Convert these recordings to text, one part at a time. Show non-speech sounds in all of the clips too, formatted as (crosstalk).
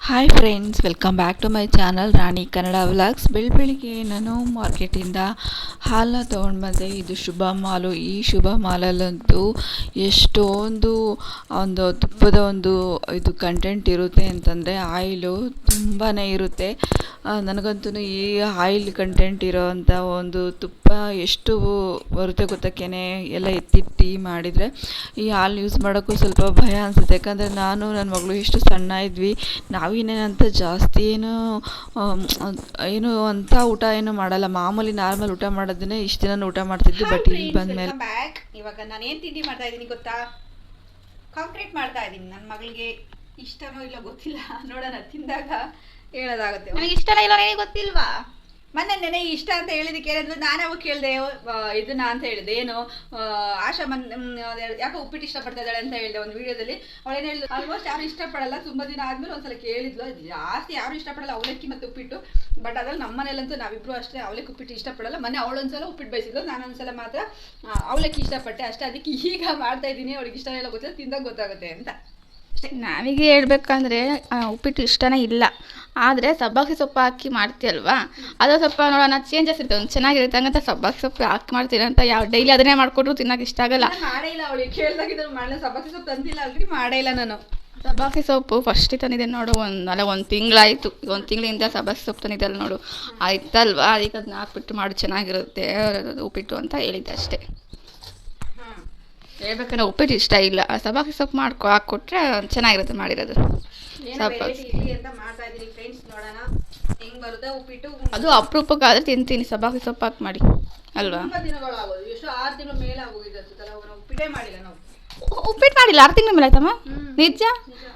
Hi friends welcome back to my channel Rani Kannada vlogs ಬೆಳ್ ಬೆಳಿಗ್ಗೆ ನಾನು ಮಾರ್ಕೆಟಿಂದ ಹಾಲನ್ನ ತೊಗೊಂಡು ಬಂದೆ ಇದು ಶುಭ ಮಾಲು ಈ ಶುಭ ಮಾಲಲ್ಲಂತೂ ಎಷ್ಟೊಂದು ಒಂದು ತುಪ್ಪದ ಒಂದು ಇದು ಕಂಟೆಂಟ್ ಇರುತ್ತೆ ಅಂತಂದರೆ ಆಯಿಲು ತುಂಬಾ ಇರುತ್ತೆ. ನನಗಂತೂ ಈ ಆಯಿಲ್ ಕಂಟೆಂಟ್ ಇರೋವಂಥ ಒಂದು ತುಪ್ಪ ಎಷ್ಟು ಬರುತ್ತೆ ಗೊತ್ತಕ್ಕೇನೆ? ಎಲ್ಲ ಎತ್ತಿಟ್ಟು ಮಾಡಿದರೆ ಈ ಹಾಲು ಯೂಸ್ ಮಾಡೋಕ್ಕೂ ಸ್ವಲ್ಪ ಭಯ ಅನಿಸುತ್ತೆ. ಯಾಕಂದರೆ ನಾನು ನನ್ನ ಮಗಳು ಎಷ್ಟು ಸಣ್ಣ ಇದ್ವಿ. ನಾವೇನೇನಂತ ಜಾಸ್ತಿ ಏನು ಏನು ಅಂತ ಊಟ ಏನು ಮಾಡಲ್ಲ. ಮಾಮೂಲಿ ನಾರ್ಮಲ್ ಊಟ ಮಾಡೋದನ್ನೇ ಇಷ್ಟು ದಿನ ಊಟ ಮಾಡ್ತಿದ್ವಿ. ಬಟ್ ಇಲ್ಲಿ ಬಂದಮೇಲೆ ಮೇಲೆ ಇವಾಗ ನಾನು ಏನು ತಿಂಡಿ ಮಾಡ್ತಾ ಇದ್ದೀನಿ ಗೊತ್ತಾ? ಕಾಂಕ್ರೀಟ್ ಮಾಡ್ತಾ ಇದ್ದೀನಿ. ನನ್ನ ಮಗಳಿಗೆ ಇಷ್ಟನೋ ಇಲ್ಲ ಗೊತ್ತಿಲ್ಲ. ನೋಡೋಣ ತಿಂದಾಗ ಹೇಳೋದಾಗುತ್ತೆ. ನನಗೆ ಇಷ್ಟ ಇಲ್ಲ ನನಗೆ ಗೊತ್ತಿಲ್ವಾ? ಮೊನ್ನೆ ನೆನೆ ಇಷ್ಟ ಅಂತ ಹೇಳಿದಕ್ಕೆ ಕೇಳಿದ್ರು ನಾನು ಅವಾಗ ಕೇಳಿದೆ ಇದನ್ನ ಅಂತ ಹೇಳಿದೆ ಏನು ಆಶಾ ಮನ್ ಯಾಕೆ ಉಪ್ಪಿಟ್ಟು ಇಷ್ಟಪಡ್ತಾ ಇದ್ದಾಳೆ ಅಂತ ಹೇಳಿದೆ ಒಂದು ವಿಡಿಯೋದಲ್ಲಿ ಅವಳೇನು ಹೇಳಿದ್ರು ಆಲ್ಮೋಸ್ಟ್ ಯಾರು ಇಷ್ಟಪಡಲ್ಲ, ತುಂಬ ದಿನ ಆದ್ಮೇಲೆ ಒಂದ್ಸಲ ಕೇಳಿದ್ಲು. ಜಾಸ್ತಿ ಯಾರು ಇಷ್ಟಪಡಲ್ಲ ಅವಲಕ್ಕಿ ಮತ್ತು ಉಪ್ಪಿಟ್ಟು. ಬಟ್ ಅದ್ರಲ್ಲಿ ನಮ್ಮ ಮನೇಲಂತೂ ನಾವಿಬ್ರು ಅಷ್ಟೇ ಅವಲಕ್ಕಿ ಉಪ್ಪಿಟ್ಟು ಇಷ್ಟಪಡಲ್ಲ. ಮೊನ್ನೆ ಅವಳೊಂದ್ಸಲ ಉಪ್ಪಿಟ್ಟು ಬಯಸಿದ್ಲು, ನಾನು ಒಂದ್ಸಲ ಮಾತ್ರ ಅವಳಕ್ಕೆ ಅವಲಕ್ಕಿ ಇಷ್ಟಪಟ್ಟೆ. ಅಷ್ಟೇ, ಅದಕ್ಕೆ ಈಗ ಮಾಡ್ತಾ ಇದ್ದೀನಿ, ಅವಳಿಗೆ ಇಷ್ಟ ಹೇಳೋ ಗೊತ್ತಿಲ್ಲ, ತಿಂದಾಗ ಗೊತ್ತಾಗುತ್ತೆ ಅಂತ. ನಾವಿಗೆ ಹೇಳ್ಬೇಕಂದ್ರೆ ಉಪ್ಪಿಟ್ಟು ಇಷ್ಟನೇ ಇಲ್ಲ. ಆದರೆ ಸಬ್ಬಕ್ಕಿ ಸೊಪ್ಪು ಹಾಕಿ ಮಾಡ್ತೀಯಲ್ವಾ ಅದು ಸ್ವಲ್ಪ ನೋಡೋಣ ಚೇಂಜಸ್ ಇರುತ್ತೆ ಒಂದು ಚೆನ್ನಾಗಿರುತ್ತೆ ಹಂಗಂತ ಸಬ್ಬಕ್ಕಿ ಸೊಪ್ಪು ಹಾಕಿ ಮಾಡ್ತೀರ ಅಂತ ಯಾವ ಡೈಲಿ ಅದನ್ನೇ ಮಾಡಿಕೊಟ್ರು ತಿನ್ನೋಕೆ ಇಷ್ಟ ಆಗಲ್ಲ. ಮಾಡೇ ಇಲ್ಲ ಅವಳಿಗೆ ಕೇಳಿದಾಗಿದ್ರು ಮಾಡಲ್ಲ ಸಬ್ಬಕ್ಕಿ ಸೊಪ್ಪು ತಂದಿಲ್ಲ ಅಲ್ರಿ ಮಾಡೇ ಇಲ್ಲ ನಾನು. ಸಬ್ಬಕ್ಕಿ ಸೊಪ್ಪು ಫಸ್ಟ್ ತಂದಿದ್ದೆ ನೋಡು ಒಂದು ಅಲ್ಲ ಒಂದು ತಿಂಗಳಾಯಿತು. ಒಂದು ತಿಂಗಳಿಂದ ಸಬ್ಬಕ್ಕಿ ಸೊಪ್ಪು ತಂದಿದ್ದಲ್ಲ ನೋಡು. ಆಯ್ತಲ್ವಾ? ಅದಕ್ಕೆ ಅದನ್ನ ಹಾಕ್ಬಿಟ್ಟು ಮಾಡಿ ಚೆನ್ನಾಗಿರುತ್ತೆ ಉಪ್ಪಿಟ್ಟು ಅಂತ ಹೇಳಿದ್ದೆ ಅಷ್ಟೇ. ಹೇಳ್ಬೇಕಂದ್ರೆ ಉಪ್ಪಿಟ್ಟು ಇಷ್ಟ ಇಲ್ಲ. ಸಬಾಕಿ ಸೊಪ್ಪು ಮಾಡ್ಕೊ ಹಾಕ್ಕೊಟ್ರೆ ಚೆನ್ನಾಗಿರುತ್ತೆ ಮಾಡಿರೋದು. ಅದು ಅಪರೂಪಕ್ಕಾದ್ರೆ ತಿಂತೀನಿ. ಸಬಾಕಿ ಸೊಪ್ಪು ಹಾಕಿ ಮಾಡಿ. ಅಲ್ವಾ? ಉಪ್ಪಿಟ್ಟೇ ಮಾಡಿಲ್ಲ ಆರು ತಿಂಗಳ ಮೇಲೆ ಆಯ್ತಮ್ಮ? ನಿಜ?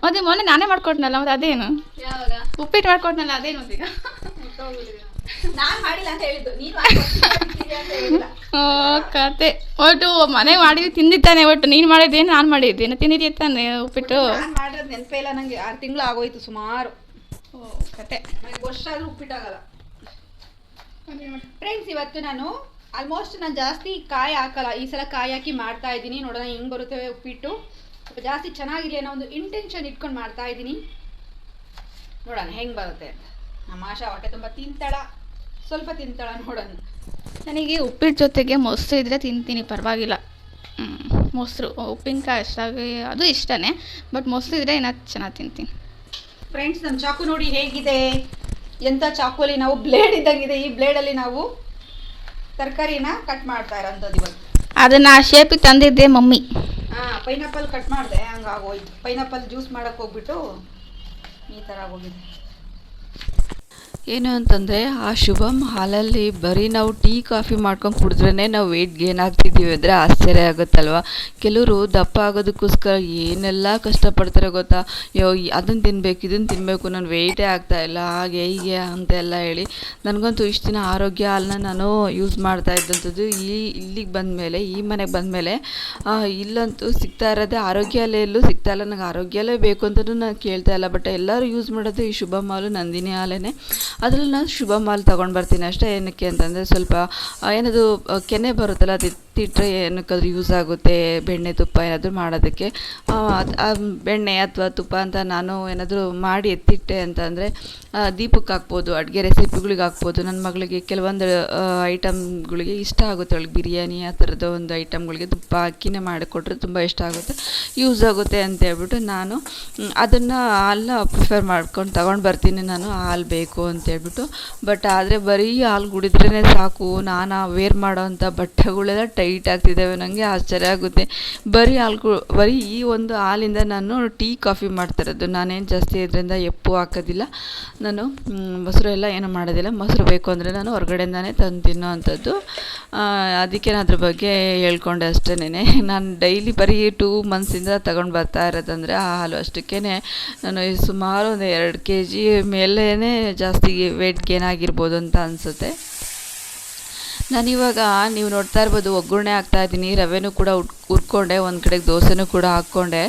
ಮತ್ತೆ ಮೊನ್ನೆ ನಾನೇ ಮಾಡ್ಕೊಟ್ನಲ್ಲ ಮತ್ತೆ ಅದೇನು? ಉಪ್ಪಿಟ್ಟು ಮಾಡ್ಕೊಟ್ನಲ್ಲ ಅದೇನು ಈಗ ನಾನ್ ಮಾಡಿಲ್ಲ ಅಂತ ಹೇಳಿದ್ದು. ನೀನು ಓ ಕತೆ. ಒಟ್ಟು ಮನೆ ಮಾಡಿದ್ದು ತಿಂದಿದ್ದಾನೆ ಒಟ್ಟು. ನೀನು ಮಾಡಿದ್ದೇನು ನಾನು ಮಾಡಿದ್ದೇನು? ತಿಂದಿದ್ದೀಯ ತಾನೆ ಉಪ್ಪಿಟ್ಟು? ಮಾಡಿರೋದು ನೆನಪೇ ಇಲ್ಲ ನಂಗೆ. ಆರು ತಿಂಗಳು ಆಗೋಯ್ತು ಸುಮಾರು. ಓ ಕತೆ. ನನಗೆ ವರ್ಷ ಆದರೂ ಉಪ್ಪಿಟ್ಟಾಗಲ್ಲ. ಫ್ರೆಂಡ್ಸ್ ಇವತ್ತು ನಾನು ಆಲ್ಮೋಸ್ಟ್ ನಾನು ಜಾಸ್ತಿ ಕಾಯಿ ಹಾಕಲ್ಲ. ಈ ಸಲ ಕಾಯಿ ಹಾಕಿ ಮಾಡ್ತಾ ಇದ್ದೀನಿ. ನೋಡೋಣ ಹೆಂಗೆ ಬರುತ್ತೆ ಉಪ್ಪಿಟ್ಟು. ಸ್ವಲ್ಪ ಜಾಸ್ತಿ ಚೆನ್ನಾಗಿರಲಿ ಅನ್ನೋ ಒಂದು ಇಂಟೆನ್ಷನ್ ಇಟ್ಕೊಂಡು ಮಾಡ್ತಾ ಇದ್ದೀನಿ. ನೋಡೋಣ ಹೆಂಗ್ ಬರುತ್ತೆ ಅಂತ. ನಮ್ಮ ಆಶಾ ಹೊಟ್ಟೆ ತುಂಬ ತಿಂತಾಳ. ಸ್ವಲ್ಪ ತಿಂತಾಳ ನೋಡೋಣ. ನನಗೆ ಉಪ್ಪಿಟ್ಟು ಜೊತೆಗೆ ಮೊಸರು ಇದ್ದರೆ ತಿಂತೀನಿ ಪರವಾಗಿಲ್ಲ. ಮೊಸರು ಉಪ್ಪಿನಕಾಯಿ ಅಷ್ಟಾಗಿ ಅದು ಇಷ್ಟನೇ ಬಟ್ ಮೊಸರು ಇದ್ದರೆ ಇನ್ನೂ ಚೆನ್ನಾಗಿ ತಿಂತೀನಿ. ಫ್ರೆಂಡ್ಸ್ ನಮ್ಮ ಚಾಕು ನೋಡಿ ಹೇಗಿದೆ? ಎಂಥ ಚಾಕುಲಿ ನಾವು ಬ್ಲೇಡ್ ಇದ್ದಂಗಿದೆ. ಈ ಬ್ಲೇಡಲ್ಲಿ ನಾವು ತರಕಾರಿನ ಕಟ್ ಮಾಡ್ತಾ ಇರೋಂಥದ್ದು ಇವತ್ತು. ಅದನ್ನು ಆ ಶೇಪಿಗೆ ತಂದಿದ್ದೆ ಮಮ್ಮಿ. ಹಾಂ ಪೈನಾಪಲ್ ಕಟ್ ಮಾಡಿದೆ. ಹಂಗಾಗೋಯ್ತು ಪೈನಾಪಲ್ ಜ್ಯೂಸ್ ಮಾಡೋಕ್ಕೆ ಹೋಗ್ಬಿಟ್ಟು ಈ ಥರ ಆಗೋಗಿದೆ. ಏನು ಅಂತಂದರೆ, ಆ ಶುಭಮ್ ಹಾಲಲ್ಲಿ ಬರೀ ನಾವು ಟೀ, ಕಾಫಿ ಮಾಡ್ಕೊಂಡು ಕುಡಿದ್ರೇ ನಾವು ವೆಯ್ಟ್ ಗೇನ್ ಆಗ್ತಿದ್ದೀವಿ ಅಂದರೆ ಆಶ್ಚರ್ಯ ಆಗುತ್ತಲ್ವ? ಕೆಲವರು ದಪ್ಪ ಆಗೋದಕ್ಕೋಸ್ಕರ ಏನೆಲ್ಲ ಕಷ್ಟಪಡ್ತಾರೆ ಗೊತ್ತಾ? ಯೋ ಅದನ್ನು ತಿನ್ನಬೇಕು ಇದನ್ನು ತಿನ್ನಬೇಕು ನಾನು ವೆಯ್ಟೇ ಇಲ್ಲ, ಹಾಗೆ ಹೀಗೆ ಅಂತೆಲ್ಲ ಹೇಳಿ ನನಗಂತೂ ಇಷ್ಟು ದಿನ ಆರೋಗ್ಯ ಹಾಲನ್ನ ನಾನು ಯೂಸ್ ಮಾಡ್ತಾ ಇದ್ದಂಥದ್ದು ಈ ಇಲ್ಲಿಗೆ ಬಂದಮೇಲೆ, ಈ ಮನೆಗೆ ಬಂದಮೇಲೆ ಇಲ್ಲಂತೂ ಸಿಗ್ತಾ ಇರೋದೇ ಆರೋಗ್ಯ ಎಲ್ಲೂ ಸಿಗ್ತಾ ಇಲ್ಲ ನನಗೆ ಆರೋಗ್ಯಲೇ ಬೇಕು ಅಂತಲೂ ನಾನು ಕೇಳ್ತಾ ಇಲ್ಲ, ಬಟ್ ಎಲ್ಲರೂ ಯೂಸ್ ಮಾಡೋದು ಈ ಶುಭಮ್ ಹಾಲು ನಂದಿನಿ ಹಾಲೇನೆ. ಅದರಲ್ಲಿ ನಾನು ಶುಭ ಮಾಲ್ ತೊಗೊಂಡು ಬರ್ತೀನಿ ಅಷ್ಟೇ. ಏನಕ್ಕೆ ಅಂತಂದರೆ ಸ್ವಲ್ಪ ಏನದು ಕೆನೆ ಬರುತ್ತಲ್ಲ ಅದು ಎತ್ತಿಟ್ರೆ ಏನಕ್ಕಾದ್ರೂ ಯೂಸ್ ಆಗುತ್ತೆ, ಬೆಣ್ಣೆ ತುಪ್ಪ ಏನಾದರೂ ಮಾಡೋದಕ್ಕೆ. ಬೆಣ್ಣೆ ಅಥವಾ ತುಪ್ಪ ಅಂತ ನಾನು ಏನಾದರೂ ಮಾಡಿ ಎತ್ತಿಟ್ಟೆ ಅಂತಂದರೆ ದೀಪಕ್ಕೆ ಹಾಕ್ಬೋದು, ಅಡುಗೆ ರೆಸಿಪಿಗಳಿಗೆ ಹಾಕ್ಬೋದು. ನನ್ನ ಮಗಳಿಗೆ ಕೆಲವೊಂದು ಐಟಮ್ಗಳಿಗೆ ಇಷ್ಟ ಆಗುತ್ತೆ. ಅವಳಿಗೆ ಬಿರಿಯಾನಿ ಆ ಥರದ ಒಂದು ಐಟಮ್ಗಳಿಗೆ ತುಪ್ಪ ಹಾಕಿನೇ ಮಾಡಿಕೊಟ್ರೆ ತುಂಬ ಇಷ್ಟ ಆಗುತ್ತೆ. ಯೂಸ್ ಆಗುತ್ತೆ ಅಂತ ಹೇಳ್ಬಿಟ್ಟು ನಾನು ಅದನ್ನು ಹಾಲನ್ನ ಪ್ರಿಫರ್ ಮಾಡ್ಕೊಂಡು ತಗೊಂಡು ಬರ್ತೀನಿ ನಾನು, ಹಾಲು ಬೇಕು ಅಂತ ಹೇಳ್ಬಿಟ್ಟು. ಬಟ್ ಆದರೆ ಬರೀ ಹಾಲು ಕುಡಿದ್ರೇ ಸಾಕು. ನಾನು ವೇರ್ ಮಾಡೋವಂಥ ಬಟ್ಟೆಗಳೆಲ್ಲ ಟೈಟ್ ಆಗ್ತಿದ್ದಾವೆ ನನಗೆ ಆಶ್ಚರ್ಯ ಆಗುತ್ತೆ. ಬರೀ ಹಾಲು ಬರೀ ಈ ಒಂದು ಹಾಲಿಂದ ನಾನು ಟೀ, ಕಾಫಿ ಮಾಡ್ತಿರೋದು. ನಾನೇನು ಜಾಸ್ತಿ ಇದರಿಂದ ಎಪ್ಪು ಹಾಕೋದಿಲ್ಲ. ನಾನು ಮೊಸರು ಎಲ್ಲ ಏನು ಮಾಡೋದಿಲ್ಲ. ಮೊಸರು ಬೇಕು ಅಂದರೆ ನಾನು ಹೊರಗಡೆಯಿಂದನೇ ತಂದು ತಿನ್ನೋ ಅಂಥದ್ದು ಅದಕ್ಕೆ ನಾನು ಅದ್ರ ಬಗ್ಗೆ ಹೇಳ್ಕೊಂಡೆ ಅಷ್ಟೇನೆ ನಾನು ಡೈಲಿ ಬರೀ ಟೂ ಮಂತ್ಸಿಂದ ತಗೊಂಡು ಬರ್ತಾ ಇರೋದಂದರೆ ಆ ಹಾಲು ಅಷ್ಟಕ್ಕೇ ನಾನು ಸುಮಾರು ಒಂದು ಎರಡು ಕೆ ಜಿ ಮೇಲೇ ಜಾಸ್ತಿ ವೆಯ್ಟ್ ಗೇನ್ ಆಗಿರ್ಬೋದು ಅಂತ ಅನಿಸುತ್ತೆ. ನಾನಿವಾಗ ನೀವು ನೋಡ್ತಾ ಇರ್ಬೋದು, ಒಗ್ಗರಣೆ ಹಾಕ್ತಾ ಇದ್ದೀನಿ. ರವೆನೂ ಕೂಡ ಹುರ್ಕೊಂಡೆ, ಒಂದು ಕಡೆಗೆ ದೋಸೆನೂ ಕೂಡ ಹಾಕ್ಕೊಂಡೆ.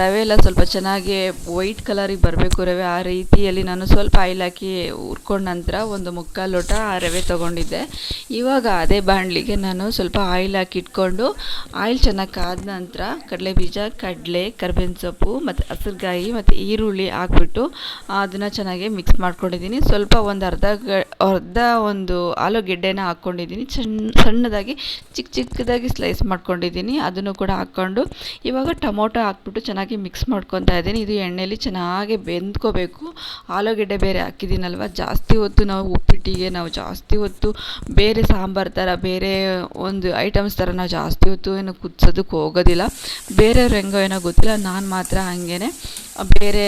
ರವೆ ಎಲ್ಲ ಸ್ವಲ್ಪ ಚೆನ್ನಾಗಿ ವೈಟ್ ಕಲರಿಗೆ ಬರಬೇಕು ರವೆ. ಆ ರೀತಿಯಲ್ಲಿ ನಾನು ಸ್ವಲ್ಪ ಆಯಿಲ್ ಹಾಕಿ ಹುರ್ಕೊಂಡ ನಂತರ ಒಂದು ಮುಕ್ಕಾಲು ಲೋಟ ಆ ರವೆ ತೊಗೊಂಡಿದ್ದೆ. ಇವಾಗ ಅದೇ ಬಾಣಲಿಗೆ ನಾನು ಸ್ವಲ್ಪ ಆಯಿಲ್ ಹಾಕಿ ಇಟ್ಕೊಂಡು, ಆಯಿಲ್ ಚೆನ್ನಾಗಿ ಕಾದ ನಂತರ ಕಡಲೆ ಬೀಜ ಕಡಲೆ, ಕರ್ಬೇವಿನ ಸೊಪ್ಪು ಮತ್ತು ಹಸಿರುಗಾಯಿ ಮತ್ತು ಈರುಳ್ಳಿ ಹಾಕ್ಬಿಟ್ಟು ಅದನ್ನು ಚೆನ್ನಾಗಿ ಮಿಕ್ಸ್ ಮಾಡ್ಕೊಂಡಿದ್ದೀನಿ. ಸ್ವಲ್ಪ ಒಂದು ಅರ್ಧ ಅರ್ಧ ಒಂದು ಆಲೂಗೆಡ್ಡೆನ ಹಾಕ್ಕೊಂಡಿದ್ದೀನಿ ಸಣ್ಣ ಸಣ್ಣದಾಗಿ ಚಿಕ್ಕ ಚಿಕ್ಕದಾಗಿ ಸ್ಲೈಸ್ ಮಾಡ್ಕೊಂಡಿದ್ದೀನಿ. ಅದನ್ನು ಕೂಡ ಹಾಕ್ಕೊಂಡು, ಇವಾಗ ಟೊಮೊಟೊ ಹಾಕ್ಬಿಟ್ಟು ಚೆನ್ನಾಗಿ ಮಿಕ್ಸ್ ಮಾಡ್ಕೊತಾ ಇದ್ದೀನಿ. ಇದು ಎಣ್ಣೆಯಲ್ಲಿ ಚೆನ್ನಾಗಿ ಬೆಂದ್ಕೋಬೇಕು. ಆಲೂಗೆಡ್ಡೆ ಬೇರೆ ಹಾಕಿದ್ದೀನಲ್ವ? ಜಾಸ್ತಿ ಹೊತ್ತು ನಾವು ಉಪ್ಪಿಟ್ಟಿಗೆ ನಾವು ಜಾಸ್ತಿ ಹೊತ್ತು ಬೇರೆ ಸಾಂಬಾರು ಥರ, ಬೇರೆ ಒಂದು ಐಟಮ್ಸ್ ಥರ ನಾವು ಜಾಸ್ತಿ ಹೊತ್ತು ಏನು ಕುದಿಸೋದಕ್ಕೆ ಹೋಗೋದಿಲ್ಲ. ಬೇರೆಯವ್ರು ಹೆಂಗೋ ಏನೋ ಗೊತ್ತಿಲ್ಲ. ನಾನು ಮಾತ್ರ ಹಾಗೇನೆ. ಬೇರೆ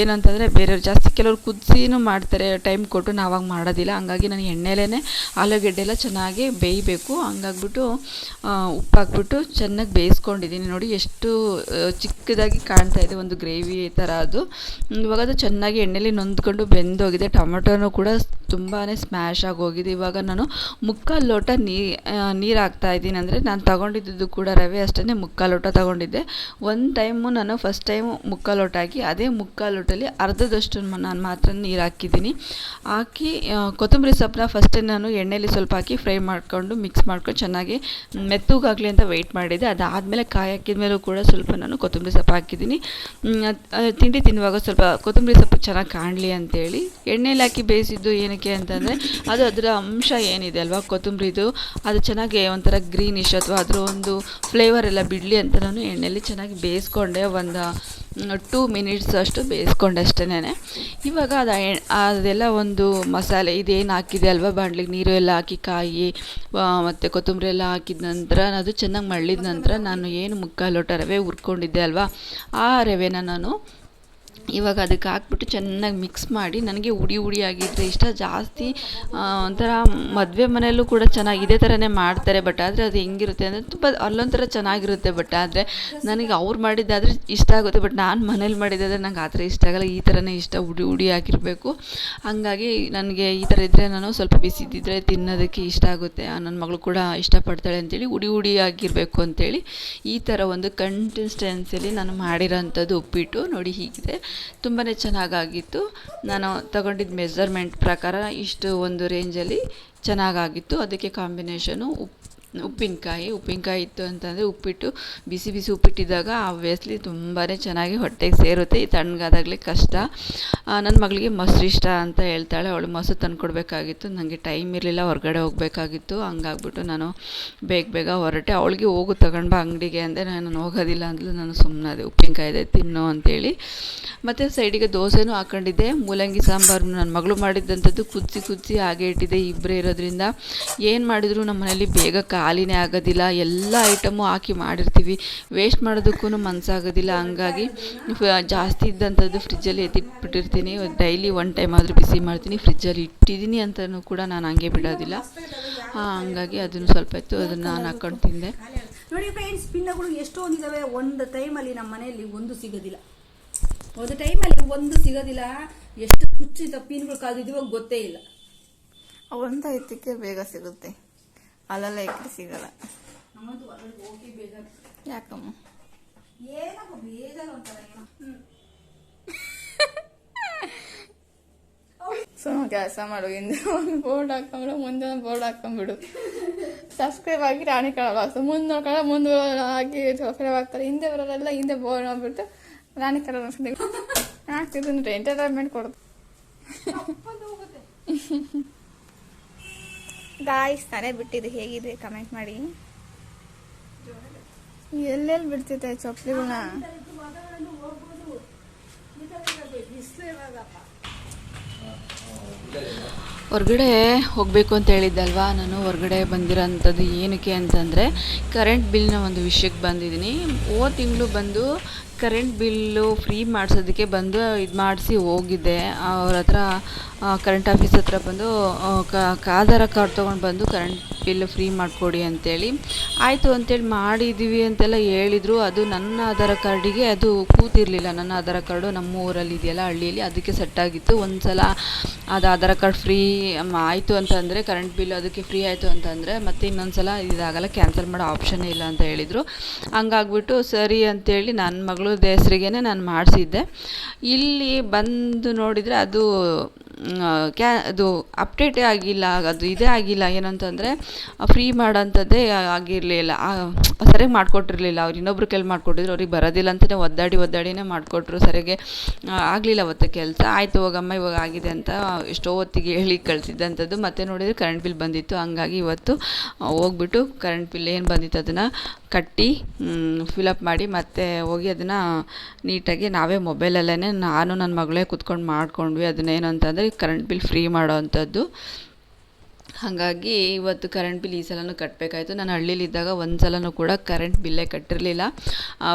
ಏನಂತಂದರೆ ಬೇರೆಯವ್ರು ಜಾಸ್ತಿ ಕೆಲವ್ರು ಕುದಿಸಿನೂ ಮಾಡ್ತಾರೆ ಟೈಮ್ ಕೊಟ್ಟು ನಾವು ನಾವಾಗ ಮಾಡೋದಿಲ್ಲ. ಹಂಗಾಗಿ ನಾನು ಎಣ್ಣೆಲೇ ಆಲೂಗೆಡ್ಡೆ ಎಲ್ಲ ಚೆನ್ನಾಗಿ ಬೇಯಬೇಕು. ಹಂಗಾಗ್ಬಿಟ್ಟು ಆ, ಉಪ್ಪು ಹಾಕ್ಬಿಟ್ಟು ಚೆನ್ನಾಗಿ ಬೇಯಿಸ್ಕೊಂಡಿದ್ದೀನಿ. ನೋಡಿ ಎಷ್ಟು ಚಿಕ್ಕದಾಗಿ ಕಾಣ್ತಾ ಇದೆ ಒಂದು ಗ್ರೇವಿ ಥರ ಅದು. ಇವಾಗ ಅದು ಚೆನ್ನಾಗಿ ಎಣ್ಣೆಲಿ ನೊಂದ್ಕೊಂಡು ಬೆಂದೋಗಿದೆ. ಟೊಮೆಟೊನೂ ಕೂಡ ತುಂಬಾ ಸ್ಮ್ಯಾಶ್ ಆಗೋಗಿದೆ. ಇವಾಗ ನಾನು ಮುಕ್ಕಾಲು ಲೋಟ ನೀರು ಹಾಕ್ತಾ ಇದ್ದೀನಿ. ಅಂದರೆ ನಾನು ತಗೊಂಡಿದ್ದು ಕೂಡ ರವೆ ಅಷ್ಟೇ ಮುಕ್ಕಾಲು ಲೋಟ ತಗೊಂಡಿದ್ದೆ. ಒಂದು ಟೈಮು ನಾನು ಫಸ್ಟ್ ಟೈಮು ಮುಕ್ಕಾಲು ಹಾಕಿ ಅದೇ ಮುಕ್ಕಾಲು ಲೋಟಲ್ಲಿ ಅರ್ಧದಷ್ಟು ನಾನು ಮಾತ್ರ ನೀರು ಹಾಕಿದ್ದೀನಿ ಹಾಕಿ ಕೊತ್ತಂಬರಿ ಸೊಪ್ಪನ್ನ ಫಸ್ಟೇ ನಾನು ಎಣ್ಣೆಯಲ್ಲಿ ಸ್ವಲ್ಪ ಹಾಕಿ ಫ್ರೈ ಮಾಡಿಕೊಂಡು ಮಿಕ್ಸ್ ಮಾಡ್ಕೊಂಡು ಚೆನ್ನಾಗಿ ಮೆತ್ತಗಾಗಲಿ ಅಂತ ವೆಯ್ಟ್ ಮಾಡಿದೆ. ಅದಾದಮೇಲೆ ಕಾಯಿ ಹಾಕಿದ ಮೇಲೂ ಕೂಡ ಸ್ವಲ್ಪ ನಾನು ಕೊತ್ತಂಬರಿ ಸೊಪ್ಪು ಹಾಕಿದ್ದೀನಿ. ತಿಂಡಿ ತಿನ್ನುವಾಗ ಸ್ವಲ್ಪ ಕೊತ್ತಂಬರಿ ಸೊಪ್ಪು ಚೆನ್ನಾಗಿ ಕಾಣಲಿ ಅಂತೇಳಿ. ಎಣ್ಣೆಲಿ ಹಾಕಿ ಬೇಯಿಸಿದ್ದು ಏನಕ್ಕೆ ಅಂತಂದರೆ, ಅದು ಅದರ ಅಂಶ ಏನಿದೆ ಅಲ್ವಾ? ಕೊತ್ತಂಬರಿದು, ಅದು ಚೆನ್ನಾಗಿ ಒಂಥರ ಗ್ರೀನಿಶ್ ಅಥವಾ ಅದರ ಒಂದು ಫ್ಲೇವರ್ ಎಲ್ಲ ಬಿಡಲಿ ಅಂತ ನಾನು ಎಣ್ಣೆಯಲ್ಲಿ ಚೆನ್ನಾಗಿ ಬೇಯಿಸ್ಕೊಂಡೆ. ಒಂದು ಟೂ ಮಿನಿಟ್ಸ್ ಅಷ್ಟು ಬೇಯಿಸ್ಕೊಂಡಷ್ಟೇನೆ. ಇವಾಗ ಅದು ಅದೆಲ್ಲ ಒಂದು ಮಸಾಲೆ, ಇದೇನು ಹಾಕಿದೆ ಅಲ್ವಾ ಬಾಣಲಿಗೆ ನೀರು ಎಲ್ಲ ಹಾಕಿ ಕಾಯಿ ಮತ್ತು ಕೊತ್ತಂಬರಿ ಎಲ್ಲ ಹಾಕಿದ ನಂತರ, ಅದು ಚೆನ್ನಾಗಿ ಮಳ್ಳಿದ ನಂತರ ನಾನು ಏನು ಮುಕ್ಕಾಲು ಲೋಟ ರವೆ ಹುರ್ಕೊಂಡಿದ್ದೆ ಅಲ್ವಾ, ಆ ರವೆನ ನಾನು ಇವಾಗ ಅದಕ್ಕೆ ಹಾಕ್ಬಿಟ್ಟು ಚೆನ್ನಾಗಿ ಮಿಕ್ಸ್ ಮಾಡಿ ನನಗೆ ಉಡಿ ಉಡಿ ಆಗಿದ್ದರೆ ಇಷ್ಟ. ಜಾಸ್ತಿ ಒಂಥರ ಮದುವೆ ಮನೆಯಲ್ಲೂ ಕೂಡ ಚೆನ್ನಾಗಿ ಇದೇ ಥರನೇ ಮಾಡ್ತಾರೆ ಬಟ್ ಆದರೆ ಅದು ಹೆಂಗಿರುತ್ತೆ ಅಂದರೆ ತುಂಬ ಅಲ್ಲೊಂಥರ ಚೆನ್ನಾಗಿರುತ್ತೆ ಬಟ್ ಆದರೆ ನನಗೆ ಅವ್ರು ಮಾಡಿದ್ದಾದರೆ ಇಷ್ಟ ಆಗುತ್ತೆ ಬಟ್ ನಾನು ಮನೇಲಿ ಮಾಡಿದ್ದಾದರೆ ನಂಗೆ ಆ ಥರ ಇಷ್ಟ ಆಗಲ್ಲ. ಈ ಥರನೇ ಇಷ್ಟ, ಉಡಿ ಉಡಿ ಆಗಿರಬೇಕು. ಹಾಗಾಗಿ ನನಗೆ ಈ ಥರ ಇದ್ದರೆ ನಾನು ಸ್ವಲ್ಪ ಬಿಸಿದಿದ್ದರೆ ತಿನ್ನೋದಕ್ಕೆ ಇಷ್ಟ ಆಗುತ್ತೆ. ನನ್ನ ಮಗಳು ಕೂಡ ಇಷ್ಟಪಡ್ತಾಳೆ ಅಂತೇಳಿ ಉಡಿ ಉಡಿ ಆಗಿರಬೇಕು ಅಂತೇಳಿ ಈ ಥರ ಒಂದು ಕನ್ಸಿಸ್ಟೆನ್ಸಿಲಿ ನಾನು ಮಾಡಿರೋಂಥದ್ದು ಉಪ್ಪಿಟ್ಟು. ನೋಡಿ ಹೀಗಿದೆ. ತುಂಬಾ ಚೆನ್ನಾಗಾಗಿತ್ತು. ನಾನು ತಗೊಂಡಿದ್ದ ಮೆಸರ್ಮೆಂಟ್ ಪ್ರಕಾರ ಇಷ್ಟು ಒಂದು ರೇಂಜಲ್ಲಿ ಚೆನ್ನಾಗಾಗಿತ್ತು. ಅದಕ್ಕೆ ಕಾಂಬಿನೇಷನು ಉಪ್ಪು ಉಪ್ಪಿನಕಾಯಿ ಉಪ್ಪಿನಕಾಯಿ ಇತ್ತು ಅಂತಂದರೆ ಉಪ್ಪಿಟ್ಟು, ಬಿಸಿ ಬಿಸಿ ಉಪ್ಪಿಟ್ಟಿದ್ದಾಗ ಆಬ್ವಿಯಸ್ಲಿ ತುಂಬಾ ಚೆನ್ನಾಗಿ ಹೊಟ್ಟೆಗೆ ಸೇರುತ್ತೆ, ಈ ತಣ್ಣಗಾದಾಗಲೇ ಕಷ್ಟ. ನನ್ನ ಮಗಳಿಗೆ ಮೊಸರು ಇಷ್ಟ ಅಂತ ಹೇಳ್ತಾಳೆ, ಅವಳು ಮೊಸರು ತಂದ್ಕೊಡ್ಬೇಕಾಗಿತ್ತು ನನಗೆ ಟೈಮ್ ಇರಲಿಲ್ಲ, ಹೊರಗಡೆ ಹೋಗಬೇಕಾಗಿತ್ತು, ಹಂಗಾಗ್ಬಿಟ್ಟು ನಾನು ಬೇಗ ಬೇಗ ಹೊರಟೆ. ಅವಳಿಗೆ ಹೋಗು, ತಗೊಂಡು ಬಾ ಅಂಗಡಿಗೆ ಅಂದರೆ ನಾನು ಹೋಗೋದಿಲ್ಲ ಅಂದ್ರೆ ನಾನು ಸುಮ್ಮನೆ ಉಪ್ಪಿನಕಾಯಿ ಇದೆ ತಿನ್ನು ಅಂತೇಳಿ. ಮತ್ತು ಸೈಡಿಗೆ ದೋಸೆನೂ ಹಾಕೊಂಡಿದ್ದೆ ಮೂಲಂಗಿ ಸಾಂಬಾರು ನನ್ನ ಮಗಳು ಮಾಡಿದ್ದಂಥದ್ದು ಕುದಿಸಿ ಕುದಿಸಿ ಹಾಗೆ ಇಟ್ಟಿದ್ದೆ ಇಬ್ಬರೇ ಇರೋದ್ರಿಂದ. ಏನು ಮಾಡಿದ್ರು ನಮ್ಮ ಮನೇಲಿ ಬೇಗ ಖಾಲಿನೇ ಆಗೋದಿಲ್ಲ ಎಲ್ಲ ಐಟಮು ಹಾಕಿ ಮಾಡಿರ್ತೀವಿ. ವೇಸ್ಟ್ ಮಾಡೋದಕ್ಕೂ ಮನಸ್ಸಾಗೋದಿಲ್ಲ ಹಂಗಾಗಿ ಜಾಸ್ತಿ ಇದ್ದಂಥದ್ದು ಫ್ರಿಜ್ಜಲ್ಲಿ ಎತ್ತಿಟ್ಬಿಟ್ಟಿರ್ತೀನಿ. ಡೈಲಿ ಒನ್ ಟೈಮ್ ಆದರೂ ಬಿಸಿ ಮಾಡ್ತೀನಿ ಫ್ರಿಜ್ಜಲ್ಲಿ ಇಟ್ಟಿದ್ದೀನಿ ಅಂತಲೂ ಕೂಡ ನಾನು ಹಂಗೆ ಬಿಡೋದಿಲ್ಲ. ಆ, ಹಂಗಾಗಿ ಅದನ್ನು ಸ್ವಲ್ಪ ಇತ್ತು ಅದನ್ನು ನಾನು ಹಾಕ್ಕೊಂಡು ತಿಂದೆ. ನೋಡಿ ಫ್ರೆಂಡ್ಸ್ ಪಿನ್ನಗಳು ಎಷ್ಟೊಂದಿದಾವೆ. ಒಂದು ಟೈಮಲ್ಲಿ ನಮ್ಮ ಮನೆಯಲ್ಲಿ ಒಂದು ಸಿಗೋದಿಲ್ಲ. ಒಂದು ಟೈಮಲ್ಲಿ ಒಂದು ಸಿಗೋದಿಲ್ಲ. ಎಷ್ಟು ಕುಚ್ಚಿದ ಪಿನ್ಗಳು ಕಾದಿದ್ದೀವೋ ಗೊತ್ತೇ ಇಲ್ಲ. ಒಂದು ಎತ್ತಕ್ಕೆ ಬೇಗ ಸಿಗುತ್ತೆ. ಅಲ್ಲೆಲ್ಲ ಎಕ್ಕರೆ ಸಿಗಲ್ಲ. ಯಾಕಮ್ಮ. ಸುಮ್ಮ ಕೆಲಸ ಮಾಡು ಹಿಂದೆ ಒಂದು ಬೋರ್ಡ್ ಹಾಕೊಂಬಿಡು ಮುಂದೆ ಒಂದು ಬೋರ್ಡ್ ಹಾಕೊಂಬಿಡು. ಸಬ್ಸ್ಕ್ರೈಬ್ ಆಗಿ ರಾಣಿ ಬಾಕ್ಸು ಮುಂದೆ ನೋಡ್ಕೊಳ್ಳೋ ಮುಂದೆ ಆಗಿ ಸಬ್ಸ್ಕ್ರೈಬ್ ಆಗ್ತಾರೆ ಹಿಂದೆ ಬರೋರೆಲ್ಲ ಹಿಂದೆ ಬೋರ್ಡ್ ನೋಡ್ಬಿಟ್ಟು ರಾಣಿ ಕಳ ಹಾಕ್ತಿದ್ರೆ ಎಂಟರ್ಟೈನ್ಮೆಂಟ್ ಕೊಡ್ತು ಗಾಯ್ಸ್ ತಾನೇ ಬಿಟ್ಟಿದ್ದು ಹೇಗಿದೆ? ಕಮೆಂಟ್ ಮಾಡಿ. ಎಲ್ಲೆಲ್ಲಿ ಬಿಡ್ತಿದ್ದೆ ಚಪ್ಪಲಿಗಳನ್ನ ಹೊರಗಡೆ ಹೋಗಬೇಕು ಅಂತ ಹೇಳಿದ್ದಲ್ವಾ? ನಾನು ಹೊರಗಡೆ ಬಂದಿರೋಂಥದ್ದು ಏನಕ್ಕೆ ಅಂತಂದರೆ ಕರೆಂಟ್ ಬಿಲ್ನ ಒಂದು ವಿಷಯಕ್ಕೆ ಬಂದಿದ್ದೀನಿ. ಹೋದ ತಿಂಗಳು ಬಂದು ಕರೆಂಟ್ ಬಿಲ್ಲು ಫ್ರೀ ಮಾಡಿಸೋದಕ್ಕೆ ಬಂದು ಇದು ಮಾಡಿಸಿ ಹೋಗಿದ್ದೆ ಅವ್ರ ಹತ್ರ ಕರೆಂಟ್ ಆಫೀಸ್ ಹತ್ರ ಬಂದು ಆಧಾರ ಕಾರ್ಡ್ ತೊಗೊಂಡು ಬಂದು ಕರೆಂಟ್ ಬಿಲ್ ಫ್ರೀ ಮಾಡಿಕೊಡಿ ಅಂತೇಳಿ. ಆಯಿತು ಅಂತೇಳಿ ಮಾಡಿದ್ದೀವಿ ಅಂತೆಲ್ಲ ಹೇಳಿದರು. ಅದು ನನ್ನ ಆಧಾರ ಕಾರ್ಡಿಗೆ ಅದು ಕೂತಿರಲಿಲ್ಲ. ನನ್ನ ಆಧಾರ ಕಾರ್ಡು ನಮ್ಮ ಊರಲ್ಲಿ ಇದೆಯಲ್ಲ, ಹಳ್ಳಿಯಲ್ಲಿ ಅದಕ್ಕೆ ಸೆಟ್ ಆಗಿತ್ತು. ಒಂದು ಸಲ ಅದು ಆಧಾರ್ ಕಾರ್ಡ್ ಫ್ರೀ ಆಯಿತು ಅಂತಂದರೆ, ಕರೆಂಟ್ ಬಿಲ್ ಅದಕ್ಕೆ ಫ್ರೀ ಆಯಿತು ಅಂತಂದರೆ, ಮತ್ತೆ ಇನ್ನೊಂದು ಸಲ ಇದಾಗಲ್ಲ, ಕ್ಯಾನ್ಸಲ್ ಮಾಡೋ ಆಪ್ಷನ್ ಇಲ್ಲ ಅಂತ ಹೇಳಿದರು. ಹಂಗಾಗ್ಬಿಟ್ಟು ಸರಿ ಅಂತೇಳಿ ನನ್ನ ಮಗಳು ಹೆಸ್ರಿಗೇ ನಾನು ಮಾಡಿಸಿದ್ದೆ. ಇಲ್ಲಿ ಬಂದು ನೋಡಿದರೆ ಅದು ಕ್ಯಾ, ಅದು ಅಪ್ಡೇಟೇ ಆಗಿಲ್ಲ, ಅದು ಇದೇ ಆಗಿಲ್ಲ, ಏನಂತಂದರೆ ಫ್ರೀ ಮಾಡೋಂಥದ್ದೇ ಆಗಿರಲಿಲ್ಲ. ಸರಿಯಾಗಿ ಮಾಡಿಕೊಟ್ಟಿರಲಿಲ್ಲ. ಅವ್ರು ಇನ್ನೊಬ್ರು ಕೆಲ್ ಮಾಡಿಕೊಟ್ಟಿದ್ರು, ಅವ್ರಿಗೆ ಬರೋದಿಲ್ಲ ಅಂತಲೇ ಒದ್ದಾಡಿ ಒದ್ದಾಡಿನೇ ಮಾಡಿಕೊಟ್ರು. ಸರಿಯಾಗಿ ಆಗಲಿಲ್ಲ ಅವತ್ತು ಕೆಲಸ. ಆಯಿತು ಹೋಗಮ್ಮ ಇವಾಗ ಆಗಿದೆ ಅಂತ ಎಷ್ಟೋ ಹೊತ್ತಿಗೆ ಹೇಳಿ ಕಳಿಸಿದ್ದಂಥದ್ದು ಮತ್ತೆ ನೋಡಿದರೆ ಕರೆಂಟ್ ಬಿಲ್ ಬಂದಿತ್ತು. ಹಂಗಾಗಿ ಇವತ್ತು ಹೋಗ್ಬಿಟ್ಟು ಕರೆಂಟ್ ಬಿಲ್ ಏನು ಬಂದಿತ್ತು ಅದನ್ನು ಕಟ್ಟಿ ಫಿಲಪ್ ಮಾಡಿ ಮತ್ತೆ ಹೋಗಿ ಅದನ್ನು ನೀಟಾಗಿ ನಾವೇ ಮೊಬೈಲಲ್ಲೇ ನಾನು ನನ್ನ ಮಗಳೇ ಕುತ್ಕೊಂಡು ಮಾಡಿಕೊಂಡ್ವಿ. ಅದನ್ನೇನು ಅಂತಂದರೆ ಕರೆಂಟ್ ಬಿಲ್ ಫ್ರೀ ಮಾಡೋ ಅಂಥದ್ದು. ಹಾಗಾಗಿ ಇವತ್ತು ಕರೆಂಟ್ ಬಿಲ್ ಈ ಸಲನೂ ಕಟ್ಟಬೇಕಾಯ್ತು ನಾನು ಹಳ್ಳಿಲಿದ್ದಾಗ ಒಂದು ಸಲನೂ ಕೂಡ ಕರೆಂಟ್ ಬಿಲ್ಲೇ ಕಟ್ಟಿರಲಿಲ್ಲ.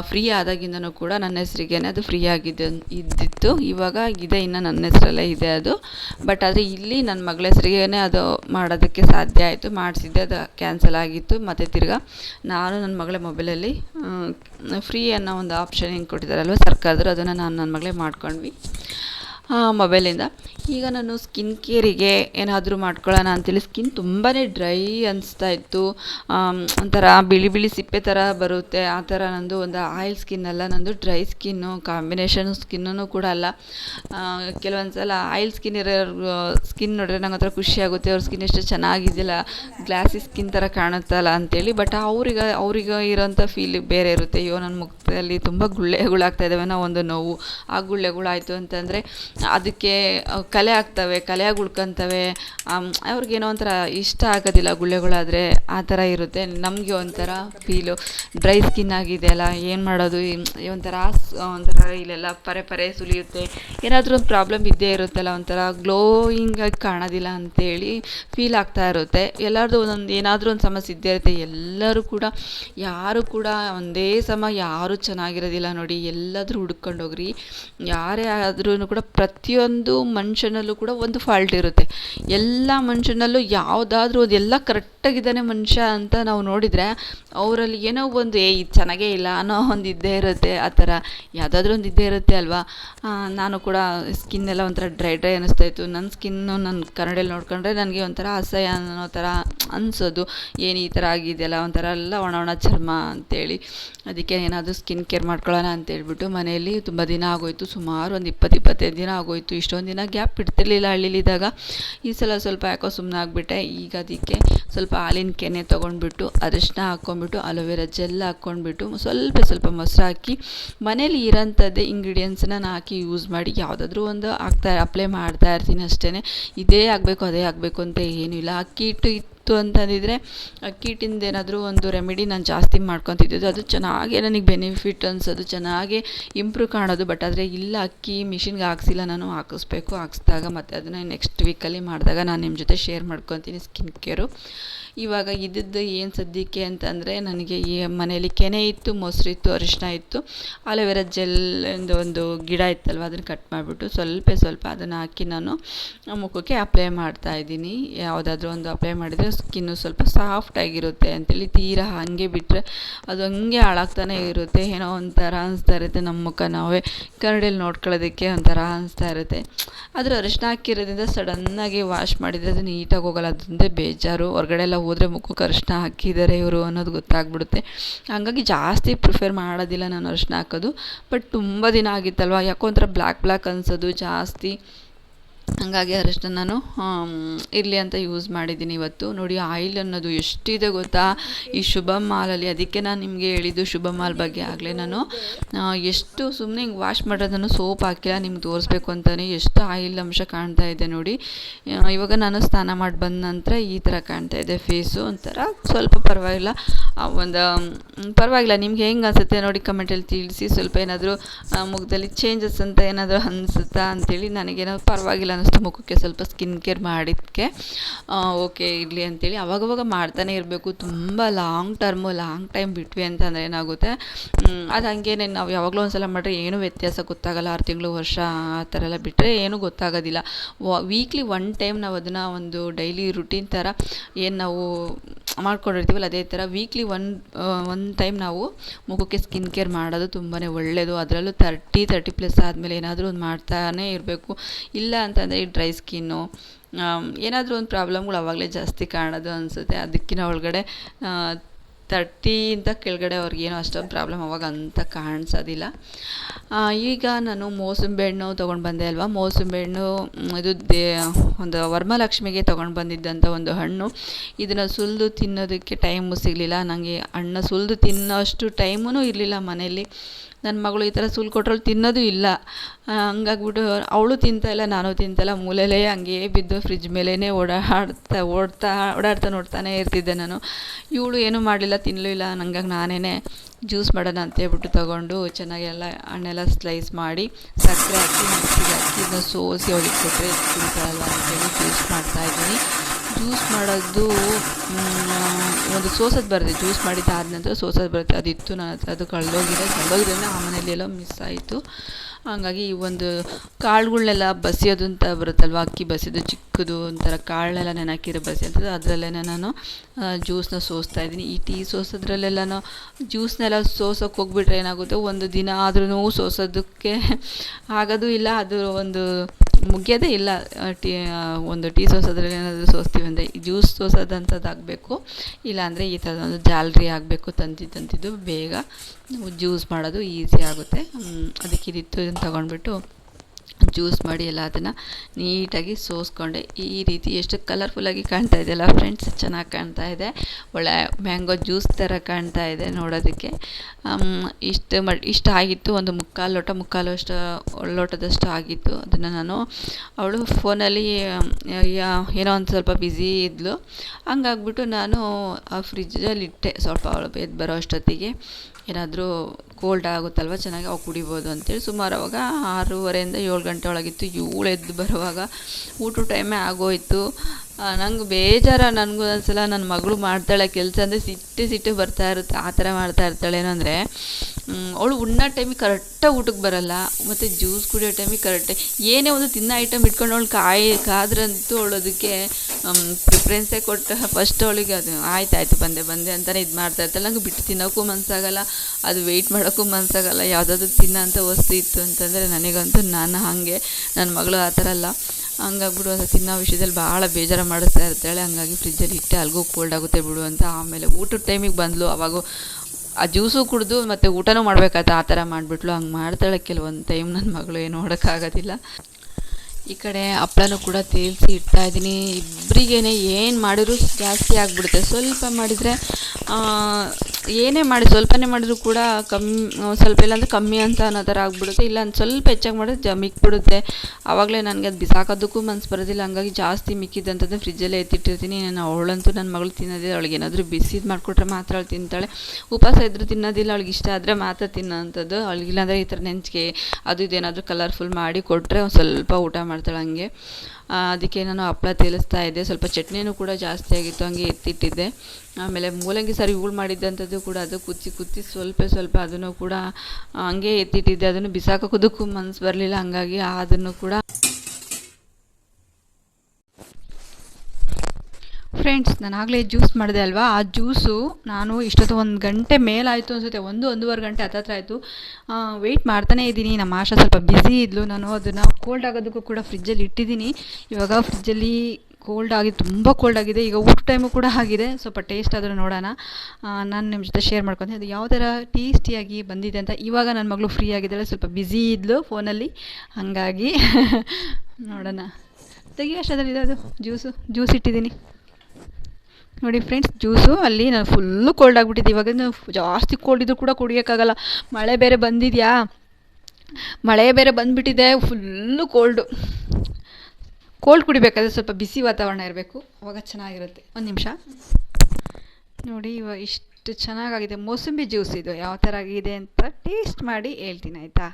ಫ್ರೀ ಆದಾಗಿಂದನೂ ಕೂಡ ನನ್ನ ಹೆಸರಿಗೇನೆ ಅದು ಫ್ರೀ ಆಗಿದ್ದು, ಇದ್ದಿತ್ತು. ಇವಾಗ ಇದೆ, ಇನ್ನು ನನ್ನ ಹೆಸರಲ್ಲೇ ಇದೆ ಅದು. ಬಟ್ ಆದರೆ ಇಲ್ಲಿ ನನ್ನ ಮಗಳ ಹೆಸರಿಗೇನೆ ಅದು ಮಾಡೋದಕ್ಕೆ ಸಾಧ್ಯ ಆಯಿತು. ಮಾಡಿಸಿದ್ದೆ, ಅದು ಕ್ಯಾನ್ಸಲ್ ಆಗಿತ್ತು. ಮತ್ತು ತಿರ್ಗಾ ನಾನು ನನ್ನ ಮಗಳ ಮೊಬೈಲಲ್ಲಿ ಫ್ರೀ ಅನ್ನೋ ಒಂದು ಆಪ್ಷನ್ ಹೆಂಗೆ ಕೊಟ್ಟಿದ್ದಾರಲ್ವ ಸರ್ಕಾರದ್ರು ಅದನ್ನು ನಾನು ನನ್ನ ಮಗಳೇ ಮಾಡ್ಕೊಂಡ್ವಿ. ಮೊಬೈಲಿಂದ. ಈಗ ನಾನು ಸ್ಕಿನ್ ಕೇರಿಗೆ ಏನಾದರೂ ಮಾಡ್ಕೊಳ್ಳೋಣ ಅಂತೇಳಿ ಸ್ಕಿನ್ ತುಂಬಾ ಡ್ರೈ ಅನಿಸ್ತಾ ಇತ್ತು. ಒಂಥರ ಬಿಳಿ ಬಿಳಿ ಸಿಪ್ಪೆ ಥರ ಬರುತ್ತೆ. ಆ ಥರ ನಂದು ಒಂದು ಆಯಿಲ್ ಸ್ಕಿನ್ ಅಲ್ಲ, ನಂದು ಡ್ರೈ ಸ್ಕಿನ್ನು, ಕಾಂಬಿನೇಷನ್ ಸ್ಕಿನ್ನೂ ಕೂಡ ಅಲ್ಲ. ಕೆಲವೊಂದು ಸಲ ಆಯಿಲ್ ಸ್ಕಿನ್ ಇರೋರು ಸ್ಕಿನ್ ನೋಡಿದ್ರೆ ನಂಗೆ ಹತ್ರ ಖುಷಿ ಆಗುತ್ತೆ. ಅವ್ರ ಸ್ಕಿನ್ ಎಷ್ಟು ಚೆನ್ನಾಗಿದೆಯಲ್ಲ, ಗ್ಲಾಸಿ ಸ್ಕಿನ್ ಥರ ಕಾಣುತ್ತಲ್ಲ ಅಂತೇಳಿ. ಬಟ್ ಅವ್ರಿಗೆ ಅವ್ರಿಗೆ ಇರೋಂಥ ಫೀಲ್ ಬೇರೆ ಇರುತ್ತೆ. ಅಯ್ಯೋ ನನ್ನ ಮುಖದಲ್ಲಿ ತುಂಬ ಗುಳ್ಳೆಗಳಾಗ್ತಾ ಇದ್ದಾವೆ ಅನ್ನೋ ಒಂದು ನೋವು. ಆ ಗುಳ್ಳೆಗಳಾಯಿತು ಅಂತಂದರೆ ಅದಕ್ಕೆ ಕಲೆ ಆಗ್ತವೆ, ಕಲೆಯಾಗಿ ಉಳ್ಕೊತವೆ. ಅವ್ರಿಗೇನೋ ಒಂಥರ ಇಷ್ಟ ಆಗೋದಿಲ್ಲ ಗುಳ್ಳೆಗಳಾದರೆ. ಆ ಥರ ಇರುತ್ತೆ. ನಮಗೆ ಒಂಥರ ಫೀಲು. ಡ್ರೈ ಸ್ಕಿನ್ ಆಗಿದೆಯಲ್ಲ ಏನು ಮಾಡೋದು? ಒಂಥರ ಒಂಥರ ಇಲ್ಲೆಲ್ಲ ಪರೆ ಪರೆ ಸುಲಿಯುತ್ತೆ. ಏನಾದರೂ ಒಂದು ಪ್ರಾಬ್ಲಮ್ ಇದ್ದೇ ಇರುತ್ತಲ್ಲ, ಒಂಥರ ಗ್ಲೋಯಿಂಗಾಗಿ ಕಾಣೋದಿಲ್ಲ ಅಂತೇಳಿ ಫೀಲ್ ಆಗ್ತಾ ಇರುತ್ತೆ. ಎಲ್ಲರದು ಒಂದೊಂದು, ಏನಾದರೂ ಒಂದು ಸಮಸ್ಯೆ ಇದ್ದೇ ಇರುತ್ತೆ. ಎಲ್ಲರೂ ಕೂಡ, ಯಾರು ಕೂಡ ಒಂದೇ ಸಮ ಯಾರೂ ಚೆನ್ನಾಗಿರೋದಿಲ್ಲ ನೋಡಿ. ಎಲ್ಲಾದರೂ ಹುಡ್ಕೊಂಡು ಹೋಗ್ರಿ. ಯಾರೇ ಆದ್ರೂ ಕೂಡ ಪ್ರತಿಯೊಂದು ಮನುಷ್ಯನಲ್ಲೂ ಕೂಡ ಒಂದು ಫಾಲ್ಟ್ ಇರುತ್ತೆ. ಎಲ್ಲ ಮನುಷ್ಯನಲ್ಲೂ ಯಾವುದಾದ್ರೂ ಒಂದು, ಎಲ್ಲ ಕರೆಕ್ಟಾಗಿದ್ದಾನೆ ಮನುಷ್ಯ ಅಂತ ನಾವು ನೋಡಿದರೆ ಅವರಲ್ಲಿ ಏನೋ ಒಂದು ಏ ಇದು ಚೆನ್ನಾಗೇ ಇಲ್ಲ, ಅನ್ನೋ ಒಂದು ಇದ್ದೇ ಇರುತ್ತೆ, ಆ ಥರ. ಯಾವುದಾದ್ರೂ ಒಂದು ಇದ್ದೇ ಇರುತ್ತೆ ಅಲ್ವಾ? ನಾನು ಕೂಡ ಸ್ಕಿನ್ ಎಲ್ಲ ಒಂಥರ ಡ್ರೈ ಡ್ರೈ ಅನ್ನಿಸ್ತಾ ಇತ್ತು. ನನ್ನ ಸ್ಕಿನ್ನು ನನ್ನ ಕನ್ನಡಲ್ಲಿ ನೋಡ್ಕೊಂಡ್ರೆ ನನಗೆ ಒಂಥರ ಅಸಹ್ಯ ಅನ್ನೋ ಥರ ಅನಿಸೋದು. ಏನು ಈ ಥರ ಆಗಿದೆಯಲ್ಲ, ಒಂಥರ ಎಲ್ಲ ಒಣ ಒಣ ಚರ್ಮ ಅಂತೇಳಿ. ಅದಕ್ಕೆ ಏನಾದರೂ ಸ್ಕಿನ್ ಕೇರ್ ಮಾಡ್ಕೊಳ್ಳೋಣ ಅಂತೇಳ್ಬಿಟ್ಟು ಮನೆಯಲ್ಲಿ ತುಂಬ ದಿನ ಆಗೋಯಿತು. ಸುಮಾರು ಒಂದು ಇಪ್ಪತ್ತು, ಇಪ್ಪತ್ತೈದು ದಿನ ಆಗೋಯಿತು. ಇಷ್ಟೊಂದು ದಿನ ಗ್ಯಾಪ್ ಬಿಡ್ತಿರ್ಲಿಲ್ಲ ಹಳ್ಳಿಲಿದ್ದಾಗ. ಈ ಸಲ ಸ್ವಲ್ಪ ಯಾಕೋ ಸುಮ್ಮನೆ ಆಗಿಬಿಟ್ಟೆ. ಈಗ ಅದಕ್ಕೆ ಸ್ವಲ್ಪ ಹಾಲಿನ ಕೆನೆ ತೊಗೊಂಡ್ಬಿಟ್ಟು ಅರಿಶಿನ ಹಾಕ್ಕೊಂಡ್ಬಿಟ್ಟು ಅಲೋವೆರಾ ಜೆಲ್ ಹಾಕ್ಕೊಂಡ್ಬಿಟ್ಟು ಸ್ವಲ್ಪ ಸ್ವಲ್ಪ ಮೊಸರು ಹಾಕಿ, ಮನೇಲಿ ಇರೋಂಥದ್ದೇ ಇಂಗ್ರೀಡಿಯೆಂಟ್ಸನ್ನ ನಾನು ಹಾಕಿ ಯೂಸ್ ಮಾಡಿ, ಯಾವುದಾದ್ರೂ ಒಂದು ಹಾಕ್ತಾ ಅಪ್ಲೈ ಮಾಡ್ತಾ ಇರ್ತೀನಿ ಅಷ್ಟೇ ಇದೇ ಆಗಬೇಕು, ಅದೇ ಆಗಬೇಕು ಅಂತ ಏನೂ ಇಲ್ಲ. ಅಕ್ಕಿ ಹಿಟ್ಟು ಇತ್ತು ಅಂತಂದಿದ್ರೆ ಅಕ್ಕಿ ಏನಾದರೂ ಒಂದು ರೆಮಿಡಿ ನಾನು ಜಾಸ್ತಿ ಮಾಡ್ಕೊತಿದ್ದಿದ್ದು, ಅದು ಚೆನ್ನಾಗೇ ನನಗೆ ಬೆನಿಫಿಟ್ ಅನ್ಸೋದು, ಚೆನ್ನಾಗೇ ಇಂಪ್ರೂವ್ ಕಾಣೋದು ಬಟ್ ಆದರೆ ಇಲ್ಲ, ಅಕ್ಕಿ ಮಿಷಿನ್ಗೆ ಹಾಕ್ಸಿಲ್ಲ, ನಾನು ಹಾಕಿಸ್ಬೇಕು, ಹಾಕ್ಸ್ದಾಗ ಮತ್ತು ಅದನ್ನು ನೆಕ್ಸ್ಟ್ ವೀಕಲ್ಲಿ ಮಾಡಿದಾಗ ನಾನು ನಿಮ್ಮ ಜೊತೆ ಶೇರ್ ಮಾಡ್ಕೊತೀನಿ ಸ್ಕಿನ್ ಕೇರು ಇವಾಗ ಇದ್ದಿದ್ದು ಏನು ಸದ್ಯಕ್ಕೆ ಅಂತಂದರೆ ನನಗೆ ಈ ಮನೆಯಲ್ಲಿ ಕೆನೆ ಇತ್ತು ಮೊಸರಿತ್ತು ಅರಿಶಿನ ಇತ್ತು. ಅಲೋವೆರಾ ಜೆಲ್ ಒಂದು ಗಿಡ ಇತ್ತಲ್ವ, ಅದನ್ನು ಕಟ್ ಮಾಡಿಬಿಟ್ಟು ಸ್ವಲ್ಪ ಸ್ವಲ್ಪ ಅದನ್ನು ಹಾಕಿ ನಾನು ಮುಖಕ್ಕೆ ಅಪ್ಲೈ ಮಾಡ್ತಾ ಇದ್ದೀನಿ. ಯಾವುದಾದ್ರೂ ಒಂದು ಅಪ್ಲೈ ಮಾಡಿದರೆ ಸ್ಕಿನ್ನು ಸ್ವಲ್ಪ ಸಾಫ್ಟ್ ಆಗಿರುತ್ತೆ ಅಂತೇಳಿ ತೀರಾ ಹಾಗೆ ಬಿಟ್ಟರೆ ಅದು ಹಂಗೆ ಹಾಳಾಗ್ತಾನೆ ಇರುತ್ತೆ. ಏನೋ ಒಂಥರ ಅನಿಸ್ತಾ ಇರುತ್ತೆ ನಮ್ಮ ಮುಖ ನಾವೇ. ಕನ್ನಡಿಯಲ್ಲಿ ನೋಡ್ಕೊಳ್ಳೋದಕ್ಕೆ ಒಂಥರ ಅನಿಸ್ತಾ ಇರುತ್ತೆ. ಆದರೂ ಅರಿಶಿನ ಹಾಕಿರೋದ್ರಿಂದ ಸಡನ್ನಾಗಿ ವಾಶ್ ಮಾಡಿದರೆ ಅದು ನೀಟಾಗಿ ಹೋಗಲ್ಲ ಅದೊಂದೇ ಬೇಜಾರು. ಹೊರಗಡೆ ಎಲ್ಲ ಹೋದರೆ ಮುಖಕ್ಕೆ ಅರಿಶಿನ ಹಾಕಿದ್ದಾರೆ ಇವರು ಅನ್ನೋದು ಗೊತ್ತಾಗ್ಬಿಡುತ್ತೆ. ಹಾಗಾಗಿ ಜಾಸ್ತಿ ಪ್ರಿಫೇರ್ ಮಾಡೋದಿಲ್ಲ ನಾನು ಅರಿಶಿನ ಹಾಕೋದು. ಬಟ್ ತುಂಬ ದಿನ ಆಗಿತ್ತಲ್ವ? ಯಾಕೋ ಒಂಥರ ಬ್ಲ್ಯಾಕ್ ಬ್ಲ್ಯಾಕ್ ಅನಿಸೋದು ಜಾಸ್ತಿ. ಹಾಗಾಗಿ ಅರಿಶಿನ ನಾನು ಇರಲಿ ಅಂತ ಯೂಸ್ ಮಾಡಿದ್ದೀನಿ ಇವತ್ತು. ನೋಡಿ, ಆಯಿಲ್ ಅನ್ನೋದು ಎಷ್ಟಿದೆ ಗೊತ್ತಾ? ಈ ಶುಭ ಮಾಲಲ್ಲಿ, ಅದಕ್ಕೆ ನಾನು ನಿಮಗೆ ಹೇಳಿದ್ದು ಶುಭ ಮಾಲ್ ಬಗ್ಗೆ ಆಗಲೇ ನಾನು. ಎಷ್ಟು ಸುಮ್ಮನೆ ಹಿಂಗೆ ವಾಶ್ ಮಾಡೋದನ್ನು ಸೋಪ್ ಹಾಕಿಲ್ಲ ನಿಮ್ಗೆ ತೋರಿಸ್ಬೇಕು ಅಂತಲೇ ಎಷ್ಟು ಆಯಿಲ್ ಅಂಶ ಕಾಣ್ತಾ ಇದೆ ನೋಡಿ. ಇವಾಗ ನಾನು ಸ್ನಾನ ಮಾಡಿ ಬಂದ ನಂತರ ಈ ಥರ ಕಾಣ್ತಾ ಇದೆ ಫೇಸು ಒಂಥರ. ಸ್ವಲ್ಪ ಪರವಾಗಿಲ್ಲ. ಒಂದು ಪರವಾಗಿಲ್ಲ. ನಿಮ್ಗೆ ಹೆಂಗೆ ಅನಿಸುತ್ತೆ ನೋಡಿ ಕಮೆಂಟಲ್ಲಿ ತಿಳಿಸಿ. ಸ್ವಲ್ಪ ಏನಾದರೂ ಮುಖದಲ್ಲಿ ಚೇಂಜಸ್ ಅಂತ ಏನಾದರೂ ಅನಿಸುತ್ತಾ ಅಂತೇಳಿ ನನಗೇನೋ ಪರವಾಗಿಲ್ಲ. ಅನ್ನಿಸ್ತು ಮುಖಕ್ಕೆ ಸ್ವಲ್ಪ ಸ್ಕಿನ್ ಕೇರ್ ಮಾಡಿದ್ದಕ್ಕೆ ಓಕೆ ಇರಲಿ ಅಂತೇಳಿ ಅವಾಗವಾಗ ಮಾಡ್ತಾನೆ ಇರಬೇಕು. ತುಂಬ ಲಾಂಗ್ ಟರ್ಮು ಲಾಂಗ್ ಟೈಮ್ ಬಿಟ್ವಿ ಅಂತಂದರೆ ಏನಾಗುತ್ತೆ? ಅದು ಹಂಗೇನೆ ನಾವು ಯಾವಾಗಲೂ ಒಂದು ಸಲ ಮಾಡಿದ್ರೆ ಏನೂ ವ್ಯತ್ಯಾಸ ಗೊತ್ತಾಗಲ್ಲ. ಆರು ತಿಂಗಳು, ವರ್ಷ, ಆ ಥರ ಎಲ್ಲ ಬಿಟ್ಟರೆ ಏನೂ ಗೊತ್ತಾಗೋದಿಲ್ಲ. ವೀಕ್ಲಿ ಒನ್ ಟೈಮ್ ನಾವು ಅದನ್ನು ಒಂದು ಡೈಲಿ ರುಟೀನ್ ಥರ ಏನು ನಾವು ಮಾಡ್ಕೊಂಡಿರ್ತೀವಲ್ಲ, ಅದೇ ಥರ ವೀಕ್ಲಿ ಒನ್ ಒನ್ ಟೈಮ್ ನಾವು ಮುಖಕ್ಕೆ ಸ್ಕಿನ್ ಕೇರ್ ಮಾಡೋದು ತುಂಬಾ ಒಳ್ಳೆಯದು ಅದರಲ್ಲೂ ತರ್ಟಿ ತರ್ಟಿ ಪ್ಲಸ್ ಆದಮೇಲೆ ಏನಾದರೂ ಒಂದು ಮಾಡ್ತಾನೇ ಇರಬೇಕು. ಇಲ್ಲ ಅಂತಂದರೆ ಈ ಡ್ರೈ ಸ್ಕಿನ್ನು ಏನಾದರೂ ಒಂದು ಪ್ರಾಬ್ಲಮ್ಗಳು ಆವಾಗಲೇ ಜಾಸ್ತಿ ಕಾಣೋದು ಅನಿಸುತ್ತೆ. ಅದಕ್ಕಿಂತ ಒಳಗಡೆ ತರ್ಟಿಯಿಂದ ಕೆಳಗಡೆ ಅವ್ರಿಗೇನು ಅಷ್ಟೊಂದು ಪ್ರಾಬ್ಲಮ್ ಅವಾಗ ಅಂತ ಕಾಣಿಸೋದಿಲ್ಲ. ಈಗ ನಾನು ಮೋಸಂಬಿ ಹಣ್ಣು ತೊಗೊಂಡು ಬಂದೆ ಅಲ್ವಾ? ಮೋಸಂಬಿ ಹಣ್ಣು ಇದು ದೇ, ಒಂದು ವರ್ಮಲಕ್ಷ್ಮಿಗೆ ತೊಗೊಂಡು ಬಂದಿದ್ದಂಥ ಒಂದು ಹಣ್ಣು. ಇದನ್ನು ಸುಲಿದು ತಿನ್ನೋದಕ್ಕೆ ಟೈಮು ಸಿಗಲಿಲ್ಲ. ನನಗೆ ಹಣ್ಣು ಸುಲಿದು ತಿನ್ನೋಷ್ಟು ಟೈಮೂ ಇರಲಿಲ್ಲ ಮನೆಯಲ್ಲಿ ನನ್ನ ಮಗಳು ಈ ಥರ ಸುಲ್ ಕೊಟ್ರಲ್ಲಿ ತಿನ್ನೋದು ಇಲ್ಲ. ಹಂಗಾಗ್ಬಿಟ್ಟು ಅವಳು ತಿಂತಾಯಿಲ್ಲ, ನಾನು ತಿಂತಾಯಿಲ್ಲ, ಮೂಲೆಯಲ್ಲೇ ಹಂಗೇ ಬಿದ್ದು ಫ್ರಿಜ್ ಮೇಲೇ ಓಡಾಡ್ತಾ, ಓಡ್ತಾ, ಓಡಾಡ್ತಾ ನೋಡ್ತಾನೆ ಇರ್ತಿದ್ದೆ ನಾನು. ಇವಳು ಏನೂ ಮಾಡಲಿಲ್ಲ ತಿನ್ನಲಿಲ್ಲ ನಂಗಾಗಿ ನಾನೇ ಜ್ಯೂಸ್ ಮಾಡೋಣ ಅಂತೇಳ್ಬಿಟ್ಟು ತಗೊಂಡು ಚೆನ್ನಾಗಿ ಎಲ್ಲ ಹಣ್ಣೆಲ್ಲ ಸ್ಲೈಸ್ ಮಾಡಿ ಸಕ್ಕರೆ ಹಾಕಿ, ಮಿಕ್ಸಿಗೆ ಹಾಕಿ ಇದನ್ನ ಸೋಸಿ ಅವಳಿಗೆ ಕೊಟ್ಟರೆ ಅಂತೇಳಿ ಜ್ಯೂಸ್ ಮಾಡ್ತಾಯಿದ್ದೀನಿ ಜ್ಯೂಸ್ ಮಾಡೋದು ಒಂದು ಸೋಸೋದು ಬರುತ್ತೆ. ಜ್ಯೂಸ್ ಮಾಡಿದ್ದಾದ ನಂತರ ಸೋಸೋದು ಬರುತ್ತೆ. ಅದಿತ್ತು ಹತ್ರ ಅದು ಕಳೆದೋಗಿದೆ. ಕಳೆದೋಗಿದ್ರಿಂದ ಆ ಮನೇಲಿ ಎಲ್ಲೋ ಮಿಸ್ ಆಯಿತು. ಹಂಗಾಗಿ ಈ ಒಂದು ಕಾಳುಗಳ್ನೆಲ್ಲ ಬಸಿಯೋದು ಅಂತ ಬರುತ್ತಲ್ವ? ಅಕ್ಕಿ ಬಸಿಯೋದು, ಚಿಕ್ಕದು ಒಂಥರ ಕಾಳನ್ನೆಲ್ಲ ನೆನಕಿರೋ ಬಸಿ ಅಂತದ್ದು ಅದರಲ್ಲೇ ನಾನು ಜ್ಯೂಸ್ನ ಸೋಸ್ತಾ ಇದ್ದೀನಿ. ಈ ಟೀ ಸೋಸೋದ್ರಲ್ಲೆಲ್ಲ ಜ್ಯೂಸ್ನೆಲ್ಲ ಸೋಸೋಕೆ ಹೋಗ್ಬಿಟ್ರೆ ಏನಾಗುತ್ತೆ? ಒಂದು ದಿನ ಆದ್ರೂ ಸೋಸೋದಕ್ಕೆ ಆಗೋದು ಇಲ್ಲ. ಅದು ಒಂದು ಮುಗಿಯೋದೇ ಇಲ್ಲ ಟೀ ಒಂದು ಟೀ ಸೋಸೋದ್ರಲ್ಲಿ ಏನಾದರೂ ಸೋಸ್ತೀವಿ ಅಂದರೆ ಜ್ಯೂಸ್ ಸೋಸೋದಂಥದ್ದು ಆಗಬೇಕು ಇಲ್ಲಾಂದರೆ ಈ ಥರದ ಒಂದು ಜಾಲ್ರಿ ಆಗಬೇಕು ತಂತಿ, ತಂತಿದ್ದು ಬೇಗ ಜ್ಯೂಸ್ ಮಾಡೋದು ಈಸಿ ಆಗುತ್ತೆ. ಅದಕ್ಕೆ ಇದಿತ್ತು ಇದನ್ನು ತಗೊಂಡ್ಬಿಟ್ಟು ಜ್ಯೂಸ್ ಮಾಡಿ ಎಲ್ಲ ಅದನ್ನು ನೀಟಾಗಿ ಸೋಸ್ಕೊಂಡೆ. ಈ ರೀತಿ ಎಷ್ಟು ಕಲರ್ಫುಲ್ಲಾಗಿ ಕಾಣ್ತಾ ಇದೆಯಲ್ಲ ಫ್ರೆಂಡ್ಸ್ ಚೆನ್ನಾಗಿ ಕಾಣ್ತಾ ಇದೆ. ಒಳ್ಳೆ ಮ್ಯಾಂಗೋ ಜ್ಯೂಸ್ ಥರ ಕಾಣ್ತಾ ಇದೆ ನೋಡೋದಕ್ಕೆ. ಇಷ್ಟು ಮ, ಇಷ್ಟ ಆಗಿತ್ತು, ಒಂದು ಮುಕ್ಕಾಲು ಲೋಟ, ಮುಕ್ಕಾಲು ಅಷ್ಟು ಲೋಟದಷ್ಟು ಆಗಿತ್ತು. ಅದನ್ನು ನಾನು ಅವಳು ಫೋನಲ್ಲಿ ಏನೋ ಒಂದು ಸ್ವಲ್ಪ ಬ್ಯುಸಿ ಇದ್ಲು. ಹಂಗಾಗ್ಬಿಟ್ಟು ನಾನು ಆ ಫ್ರಿಜ್ಜಲ್ಲಿ ಇಟ್ಟೆ. ಸ್ವಲ್ಪ ಅವಳು ಎದ್ದು ಬರೋ ಅಷ್ಟೊತ್ತಿಗೆ. ಏನಾದರೂ ಕೋಲ್ಡ್ ಆಗುತ್ತಲ್ವ, ಚೆನ್ನಾಗಿ ಅವು ಕುಡಿಬೋದು ಅಂತೇಳಿ ಸುಮಾರು ಅವಾಗ ಆರೂವರೆಯಿಂದ ಏಳು ಗಂಟೆ ಒಳಗಿತ್ತು, ಇವಳು ಎದ್ದು ಬರುವಾಗ. ಊಟ ಟೈಮೇ ಆಗೋಯ್ತು. ನಂಗೆ ಬೇಜಾರ, ನನಗೂ ಒಂದ್ಸಲ ನನ್ನ ಮಗಳು ಮಾಡ್ತಾಳೆ, ಕೆಲಸ ಅಂದರೆ ಸಿಟ್ಟು ಸಿಟ್ಟು ಬರ್ತಾ ಇರುತ್ತೆ, ಆ ಥರ ಮಾಡ್ತಾ ಇರ್ತಾಳೆ ಏನಂದರೆ ಅವಳು ಉಣ್ಣೋ ಟೈಮಿಗೆ ಕರೆಕ್ಟಾಗಿ ಊಟಕ್ಕೆ ಬರಲ್ಲ. ಮತ್ತು ಜ್ಯೂಸ್ ಕುಡಿಯೋ ಟೈಮಿಗೆ ಕರೆಕ್ಟಾಗಿ ಏನೇ ಒಂದು ತಿನ್ನೋ ಐಟಮ್ ಇಟ್ಕೊಂಡು ಅವಳು ಕಾಯಿ, ಕಾದ್ರಂತೂ ಅವಳು ಅದಕ್ಕೆ ಪ್ರಿಫರೆನ್ಸೇ ಕೊಟ್ಟು ಫಸ್ಟ್ ಅವಳಿಗೆ ಅದು ಆಯ್ತು, ಆಯಿತು, ಬಂದೆ ಬಂದೆ ಅಂತಲೇ ಇದು ಮಾಡ್ತಾ ಇರ್ತಾಳೆ. ನಂಗೆ ಬಿಟ್ಟು ತಿನ್ನೋಕ್ಕೂ ಮನಸ್ಸಾಗಲ್ಲ ಅದು ವೆಯ್ಟ್ ಮಾಡೋಕ್ಕೂ ಮನಸ್ಸಾಗಲ್ಲ ಯಾವುದಾದ್ರು ತಿನ್ನೋ ಅಂತ ವಸ್ತು ಇತ್ತು ಅಂತಂದರೆ ನನಗಂತೂ ನಾನು ಹಾಗೆ. ನನ್ನ ಮಗಳು ಆ ಥರ ಅಲ್ಲ. ಹಂಗಾಗ್ಬಿಡು ಅಂತ ತಿನ್ನೋ ವಿಷಯದಲ್ಲಿ ಭಾಳ ಬೇಜಾರು ಮಾಡಿಸ್ತಾ ಇರ್ತಾಳೆ. ಹಂಗಾಗಿ ಫ್ರಿಜ್ಜಲ್ಲಿ ಇಟ್ಟೆ ಅಲ್ಗೂ ಕೋಲ್ಡ್ ಆಗುತ್ತೆ ಬಿಡು ಅಂತ ಆಮೇಲೆ ಊಟದ ಟೈಮಿಗೆ ಬಂದಳು ಅವಾಗ ಆ ಜ್ಯೂಸು ಕುಡಿದು ಮತ್ತು ಊಟನೂ ಮಾಡ್ಬೇಕಾಯ್ತು ಆ ಥರ ಮಾಡಿಬಿಟ್ಲು. ಹಂಗೆ ಮಾಡ್ತಾಳೆ ಕೆಲವೊಂದು ಟೈಮ್ ನನ್ನ ಮಗಳು, ಏನು ಮಾಡೋಕ್ಕಾಗೋದಿಲ್ಲ. ಈ ಕಡೆ ಹಪ್ಪಳನೂ ಕೂಡ ತೇಲ್ಸಿ ಇಡ್ತಾ ಇದ್ದೀನಿ. ಇಬ್ಬರಿಗೇನೆ ಏನು ಮಾಡಿದ್ರು ಜಾಸ್ತಿ ಆಗಿಬಿಡುತ್ತೆ. ಸ್ವಲ್ಪ ಮಾಡಿದರೆ ಏನೇ ಮಾಡಿ, ಸ್ವಲ್ಪನೇ ಮಾಡಿದ್ರು ಕೂಡ ಕಮ್ಮಿ ಸ್ವಲ್ಪ ಇಲ್ಲಾಂದ್ರೆ ಕಮ್ಮಿ ಅಂತ ಅನ್ನೋ ಥರ ಆಗಿಬಿಡುತ್ತೆ. ಇಲ್ಲ ಸ್ವಲ್ಪ ಹೆಚ್ಚಾಗಿ ಮಾಡಿದ್ರೆ ಜ, ಮಿಕ್ಬಿಡುತ್ತೆ. ಆವಾಗಲೇ ನನಗೆ ಅದು ಬಿಸಾಕೋದಕ್ಕೂ ಮನ್ಸು ಬರೋದಿಲ್ಲ. ಹಂಗಾಗಿ ಜಾಸ್ತಿ ಮಿಕ್ಕಿದ್ದಂಥದ್ದು ಫ್ರಿಜ್ಜಲ್ಲೇ ಎತ್ತಿಟ್ಟಿರ್ತೀನಿ. ನಾನು ಅವಳಂತೂ ನನ್ನ ಮಗಳು ತಿನ್ನೋದೇ ಅವಳಿಗೆ ಏನಾದರೂ ಬಿಸಿದು ಮಾಡಿಕೊಟ್ರೆ ಮಾತ್ರ ಅವಳು ತಿಂತಾಳೆ. ಉಪವಾಸ ಇದ್ದರೂ ತಿನ್ನೋದಿಲ್ಲ. ಅವಳಿಗೆ ಇಷ್ಟ ಆದರೆ ಮಾತ್ರ ತಿನ್ನೋಂಥದ್ದು. ಅವಳಿಗಿಲ್ಲಾಂದರೆ ಈ ಥರ ನೆಂಚಿಗೆ ಅದು ಇದೇನಾದರೂ ಕಲರ್ಫುಲ್ ಮಾಡಿ ಕೊಟ್ಟರೆ ಒಂದು ಸ್ವಲ್ಪ ಊಟ ಮಾಡ್ತಾಳೆ ಹಂಗೆ. ಅದಕ್ಕೆ ನಾನು ಹಪ್ಪಳ ತೇಲಿಸ್ತಾ ಇದ್ದೆ. ಸ್ವಲ್ಪ ಚಟ್ನಿನೂ ಕೂಡ ಜಾಸ್ತಿ ಆಗಿತ್ತು, ಹಂಗೆ ಎತ್ತಿಟ್ಟಿದ್ದೆ. ಆಮೇಲೆ ಮೂಲಂಗಿ ಸಾರು ಹೂಳು ಮಾಡಿದ್ದಂಥದ್ದು ಕೂಡ ಅದು ಕುಚ್ಚಿ ಕುದಿಸಿ ಸ್ವಲ್ಪ ಸ್ವಲ್ಪ ಅದನ್ನು ಕೂಡ ಹಂಗೆ ಎತ್ತಿಟ್ಟಿದ್ದೆ. ಅದನ್ನು ಬಿಸಾಕೋದಕ್ಕೂ ಮನಸ್ಸು ಬರಲಿಲ್ಲ, ಹಂಗಾಗಿ ಅದನ್ನು ಕೂಡ ಫ್ರೆಂಡ್ಸ್ ನಾನು ಆಗಲೇ ಜ್ಯೂಸ್ ಮಾಡಿದೆ ಅಲ್ವಾ? ಆ ಜ್ಯೂಸು ನಾನು ಇಷ್ಟೊತ್ತು ಒಂದು ಗಂಟೆ ಮೇಲಾಯಿತು ಅನಿಸುತ್ತೆ, ಒಂದು ಒಂದೂವರೆ ಗಂಟೆ ಹತ್ತತ್ರ ಆಯಿತು. ವೆಯ್ಟ್ ಮಾಡ್ತಾನೇ ಇದ್ದೀನಿ, ನಮ್ಮ ಆಶಾ ಸ್ವಲ್ಪ ಬ್ಯುಸಿ ಇದ್ಲು, ನಾನು ಅದನ್ನು ಕೋಲ್ಡ್ ಆಗೋದಕ್ಕೂ ಕೂಡ ಫ್ರಿಜ್ಜಲ್ಲಿ ಇಟ್ಟಿದ್ದೀನಿ. ಇವಾಗ ಫ್ರಿಜ್ಜಲ್ಲಿ ಕೋಲ್ಡ್ ಆಗಿ, ತುಂಬ ಕೋಲ್ಡ್ ಆಗಿದೆ, ಈಗ ಊಟ ಟೈಮು ಕೂಡ ಆಗಿದೆ, ಸ್ವಲ್ಪ ಟೇಸ್ಟ್ ಆದರೂ ನೋಡೋಣ. ನಾನು ನಿಮ್ಮ ಜೊತೆ ಶೇರ್ ಮಾಡ್ಕೊತೀನಿ, ಅದು ಯಾವ ಥರ ಟೇಸ್ಟಿಯಾಗಿ ಬಂದಿದೆ ಅಂತ. ಇವಾಗ ನನ್ನ ಮಗಳು ಫ್ರೀ ಆಗಿದ್ದಾಳೆ, ಸ್ವಲ್ಪ ಬ್ಯುಸಿ ಇದ್ಲು ಫೋನಲ್ಲಿ ಹಾಗಾಗಿ (laughs) ನೋಡೋಣ. ತೆಗಿ ಅಷ್ಟದಲ್ಲಿ ಅದು ಜ್ಯೂಸು ಜ್ಯೂಸ್ ಇಟ್ಟಿದ್ದೀನಿ. ನೋಡಿ ಫ್ರೆಂಡ್ಸ್ ಜ್ಯೂಸು ಅಲ್ಲಿ ನಾನು ಫುಲ್ಲು ಕೋಲ್ಡ್ ಆಗಿಬಿಟ್ಟಿದೆ. ಇವಾಗ ಜಾಸ್ತಿ ಕೋಲ್ಡ್ ಇದ್ರೂ ಕೂಡ ಕುಡಿಯೋಕ್ಕಾಗಲ್ಲ. ಮಳೆ ಬೇರೆ ಬಂದಿದೆಯಾ? ಮಳೆ ಬೇರೆ ಬಂದುಬಿಟ್ಟಿದೆ ಫುಲ್ಲು ಕೋಲ್ಡು ಕೋಲ್ಡ್ ಕುಡಿಬೇಕಾದ್ರೆ ಸ್ವಲ್ಪ ಬಿಸಿ ವಾತಾವರಣ ಇರಬೇಕು. ಅವಾಗ ಚೆನ್ನಾಗಿರುತ್ತೆ. ಒಂದು ನಿಮಿಷ. ನೋಡಿ ಇವಾಗ ಇಷ್ಟು ಚೆನ್ನಾಗಾಗಿದೆ. ಮೋಸಂಬಿ ಜ್ಯೂಸ್ ಇದು ಯಾವ ಥರ ಆಗಿದೆ ಅಂತ ಟೇಸ್ಟ್ ಮಾಡಿ ಹೇಳ್ತೀನಿ, ಆಯಿತಾ?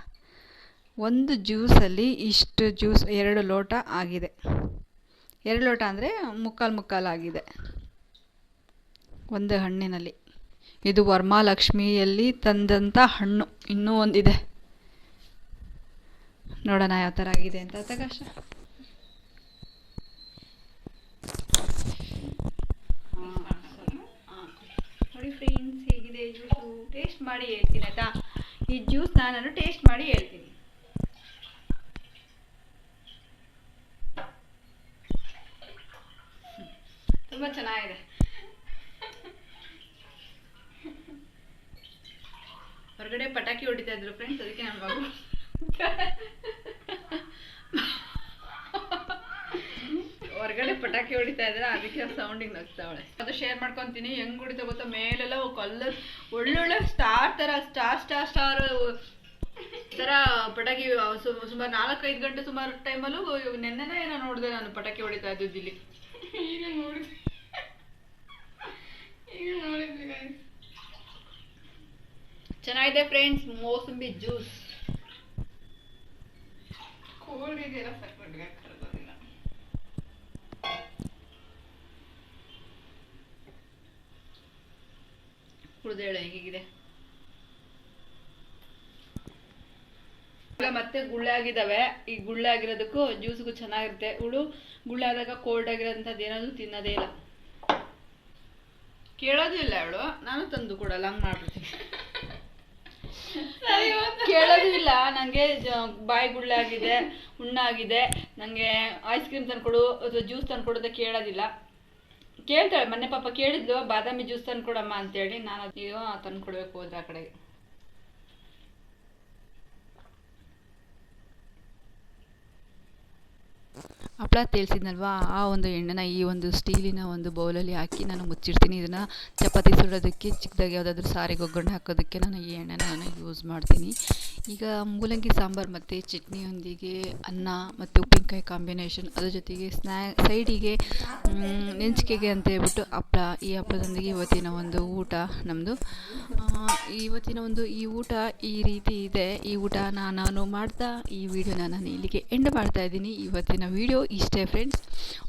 ಒಂದು ಜ್ಯೂಸಲ್ಲಿ ಇಷ್ಟು ಜ್ಯೂಸ್ ಎರಡು ಲೋಟ ಆಗಿದೆ. ಎರಡು ಲೋಟ ಅಂದರೆ ಮುಕ್ಕಾಲು ಮುಕ್ಕಾಲು ಆಗಿದೆ. ಒಂದೇ ಹಣ್ಣಿನಲ್ಲಿ. ಇದು ವರ್ಮಾಲಕ್ಷ್ಮಿಯಲ್ಲಿ ತಂದಂಥ ಹಣ್ಣು. ಇನ್ನೂ ಒಂದಿದೆ. ನೋಡೋಣ ಯಾವ ಥರ ಆಗಿದೆ ಅಂತ ತಗಷ್ಟ ನೋಡಿ ಫ್ರೆಂಡ್ಸ್ ಹೇಗಿದೆ? ಜ್ಯೂಸು ಟೇಸ್ಟ್ ಮಾಡಿ ಹೇಳ್ತೀನಿ ಆಯಿತಾ? ಈ ಜ್ಯೂಸ್ ನಾನು ಟೇಸ್ಟ್ ಮಾಡಿ ಹೇಳ್ತೀನಿ. ಅದಕ್ಕೆ ನನ್ನ ಮಗಳು ಹೊರಗಡೆ ಪಟಾಕಿ ಹೊಡಿತಾ ಇದ್ರೆ ಅದಕ್ಕೆ ಸೌಂಡಿಂಗ್ ನಗ್ತಾವಳೆ. ಅದು ಶೇರ್ ಮಾಡ್ಕೊಂತೀನಿ ಹೆಂಗ್ ಹೊಡಿತಾ ಗೊತ್ತಾ? ಮೇಲೆಲ್ಲ ಕಲ್ಲರ್ ಒಳ್ಳೊಳ್ಳೆ ಸ್ಟಾರ್ ತರ ಸ್ಟಾರ್ ಸ್ಟಾರ್ ಸ್ಟಾರ್ ತರ ಪಟಾಕಿ ಸುಮಾರು ನಾಲ್ಕೈದು ಗಂಟೆ ಸುಮಾರು ಟೈಮಲ್ಲೂ ನೆನ್ನೆನೇ ಏನೋ ನೋಡಿದೆ ನಾನು ಪಟಾಕಿ ಹೊಡಿತಾ ಇದ್ದಿದ್ದು ಇಲ್ಲಿ. ಈಗ ನೋಡಿದ್ವಿ ಈಗ ನೋಡಿದ್ವಿ. ಚೆನ್ನಾಗಿದೆ ಫ್ರೆಂಡ್ಸ್ ಮೋಸಂಬಿ ಜ್ಯೂಸ್ ಕುಡ್ದು ಹೇಳು ಹೇಗಿದೆ? ಈಗ ಮತ್ತೆ ಗುಳ್ಳೆ ಆಗಿದಾವೆ ಈ ಗುಳ್ಳೆ ಆಗಿರೋದಕ್ಕೂ ಜ್ಯೂಸ್ಗೂ ಚೆನ್ನಾಗಿರುತ್ತೆ. ಹುಳು ಗುಳ್ಳೆ ಆದಾಗ ಕೋಲ್ಡ್ ಆಗಿರೋದಂಥದ್ದು ಏನಾದ್ರು ತಿನ್ನೋದೇ ಇಲ್ಲ. ಕೇಳೋದಿಲ್ಲ ಅವಳು. ನಾನು ತಂದು ಕೊಡಲ್ಲ ಹಂಗ್ ಮಾಡ್ಬಿಡ್ತೀನಿ. (laughs) ಕೇಳೋದು ನಂಗೆ ನನಗೆ ಬಾಯಿ ಗುಳ್ಳೆ ಆಗಿದೆ ಹುಣ್ಣಾಗಿದೆ. ನನಗೆ ಐಸ್ ಕ್ರೀಮ್ ತಂದ್ಕೊಡು ಅಥವಾ ಜ್ಯೂಸ್ ತಂದ್ಕೊಡು ಕೇಳೋದಿಲ್ಲ. ಕೇಳ್ತಾಳೆ. ಮೊನ್ನೆ ಪಾಪ ಕೇಳಿದ್ಲು ಬಾದಾಮಿ ಜ್ಯೂಸ್ ತಂದ್ಕೊಡಮ್ಮ ಅಂತೇಳಿ. ನಾನು ಅಯ್ಯೋ ತಂದ್ಕೊಡ್ಬೇಕು ಹೋದ್ರೆ ಆ ಕಡೆಗೆ. ಹಪ್ಪಳ ತೇಲ್ಸಿದ್ನಲ್ವಾ? ಆ ಒಂದು ಎಣ್ಣೆನ, ಈ ಒಂದು ಸ್ಟೀಲಿನ ಒಂದು ಬೌಲಲ್ಲಿ ಹಾಕಿ ನಾನು ಮುಚ್ಚಿಡ್ತೀನಿ. ಇದನ್ನು ಚಪಾತಿ ಸುಡೋದಕ್ಕೆ, ಚಿಕ್ಕದಾಗಿ ಯಾವುದಾದ್ರೂ ಸಾರಿಗೆ ಒಗ್ಗರಣೆ ಹಾಕೋದಕ್ಕೆ ನಾನು ಈ ಎಣ್ಣೆನ ನಾನು ಯೂಸ್ ಮಾಡ್ತೀನಿ. ಈಗ ಮೂಲಂಗಿ ಸಾಂಬಾರು ಮತ್ತು ಚಟ್ನಿಯೊಂದಿಗೆ ಅನ್ನ ಮತ್ತು ಉಪ್ಪಿನಕಾಯಿ ಕಾಂಬಿನೇಷನ್ ಅದ್ರ ಜೊತೆಗೆ ಸ್ನ್ಯಾ ಸೈಡಿಗೆ ನೆಂಚಿಕೆಗೆ ಅಂತ ಹೇಳ್ಬಿಟ್ಟು ಹಪ್ಪಳ ಈ ಹಪ್ಪಳದೊಂದಿಗೆ ಇವತ್ತಿನ ಒಂದು ಊಟ ನಮ್ಮದು ಇವತ್ತಿನ ಒಂದು ಈ ಊಟ ಈ ರೀತಿ ಇದೆ. ಈ ಊಟ ನಾನು ಮಾಡ್ತಾ, ಈ ವಿಡಿಯೋನ ನಾನು ಇಲ್ಲಿಗೆ ಎಂಡ್ ಮಾಡ್ತಾ ಇದ್ದೀನಿ. ಇವತ್ತಿನ ವಿಡಿಯೋ ಇಷ್ಟೇ ಫ್ರೆಂಡ್ಸ್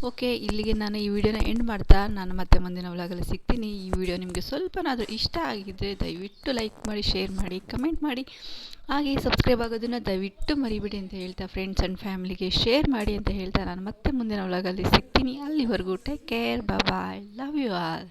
ಓಕೆ ಇಲ್ಲಿಗೆ ನಾನು ಈ ವಿಡಿಯೋನ ಎಂಡ್ ಮಾಡ್ತಾ, ನಾನು ಮತ್ತೆ ಮುಂದಿನ ವ್ಲಾಗಲ್ಲಿ ಸಿಗ್ತೀನಿ. ಈ ವಿಡಿಯೋ ನಿಮಗೆ ಸ್ವಲ್ಪನಾದರೂ ಇಷ್ಟ ಆಗಿದ್ದರೆ ದಯವಿಟ್ಟು ಲೈಕ್ ಮಾಡಿ ಶೇರ್ ಮಾಡಿ ಕಮೆಂಟ್ ಮಾಡಿ. ಹಾಗೆ ಸಬ್ಸ್ಕ್ರೈಬ್ ಆಗೋದನ್ನು ದಯವಿಟ್ಟು ಮರಿಬೇಡಿ ಅಂತ ಹೇಳ್ತಾ ಫ್ರೆಂಡ್ಸ್ ಆ್ಯಂಡ್ ಫ್ಯಾಮಿಲಿಗೆ ಶೇರ್ ಮಾಡಿ ಅಂತ ಹೇಳ್ತಾ ನಾನು ಮತ್ತೆ ಮುಂದಿನ ವ್ಲಾಗಲ್ಲಿ ಸಿಗ್ತೀನಿ. ಅಲ್ಲಿವರೆಗೂ take care bye love you all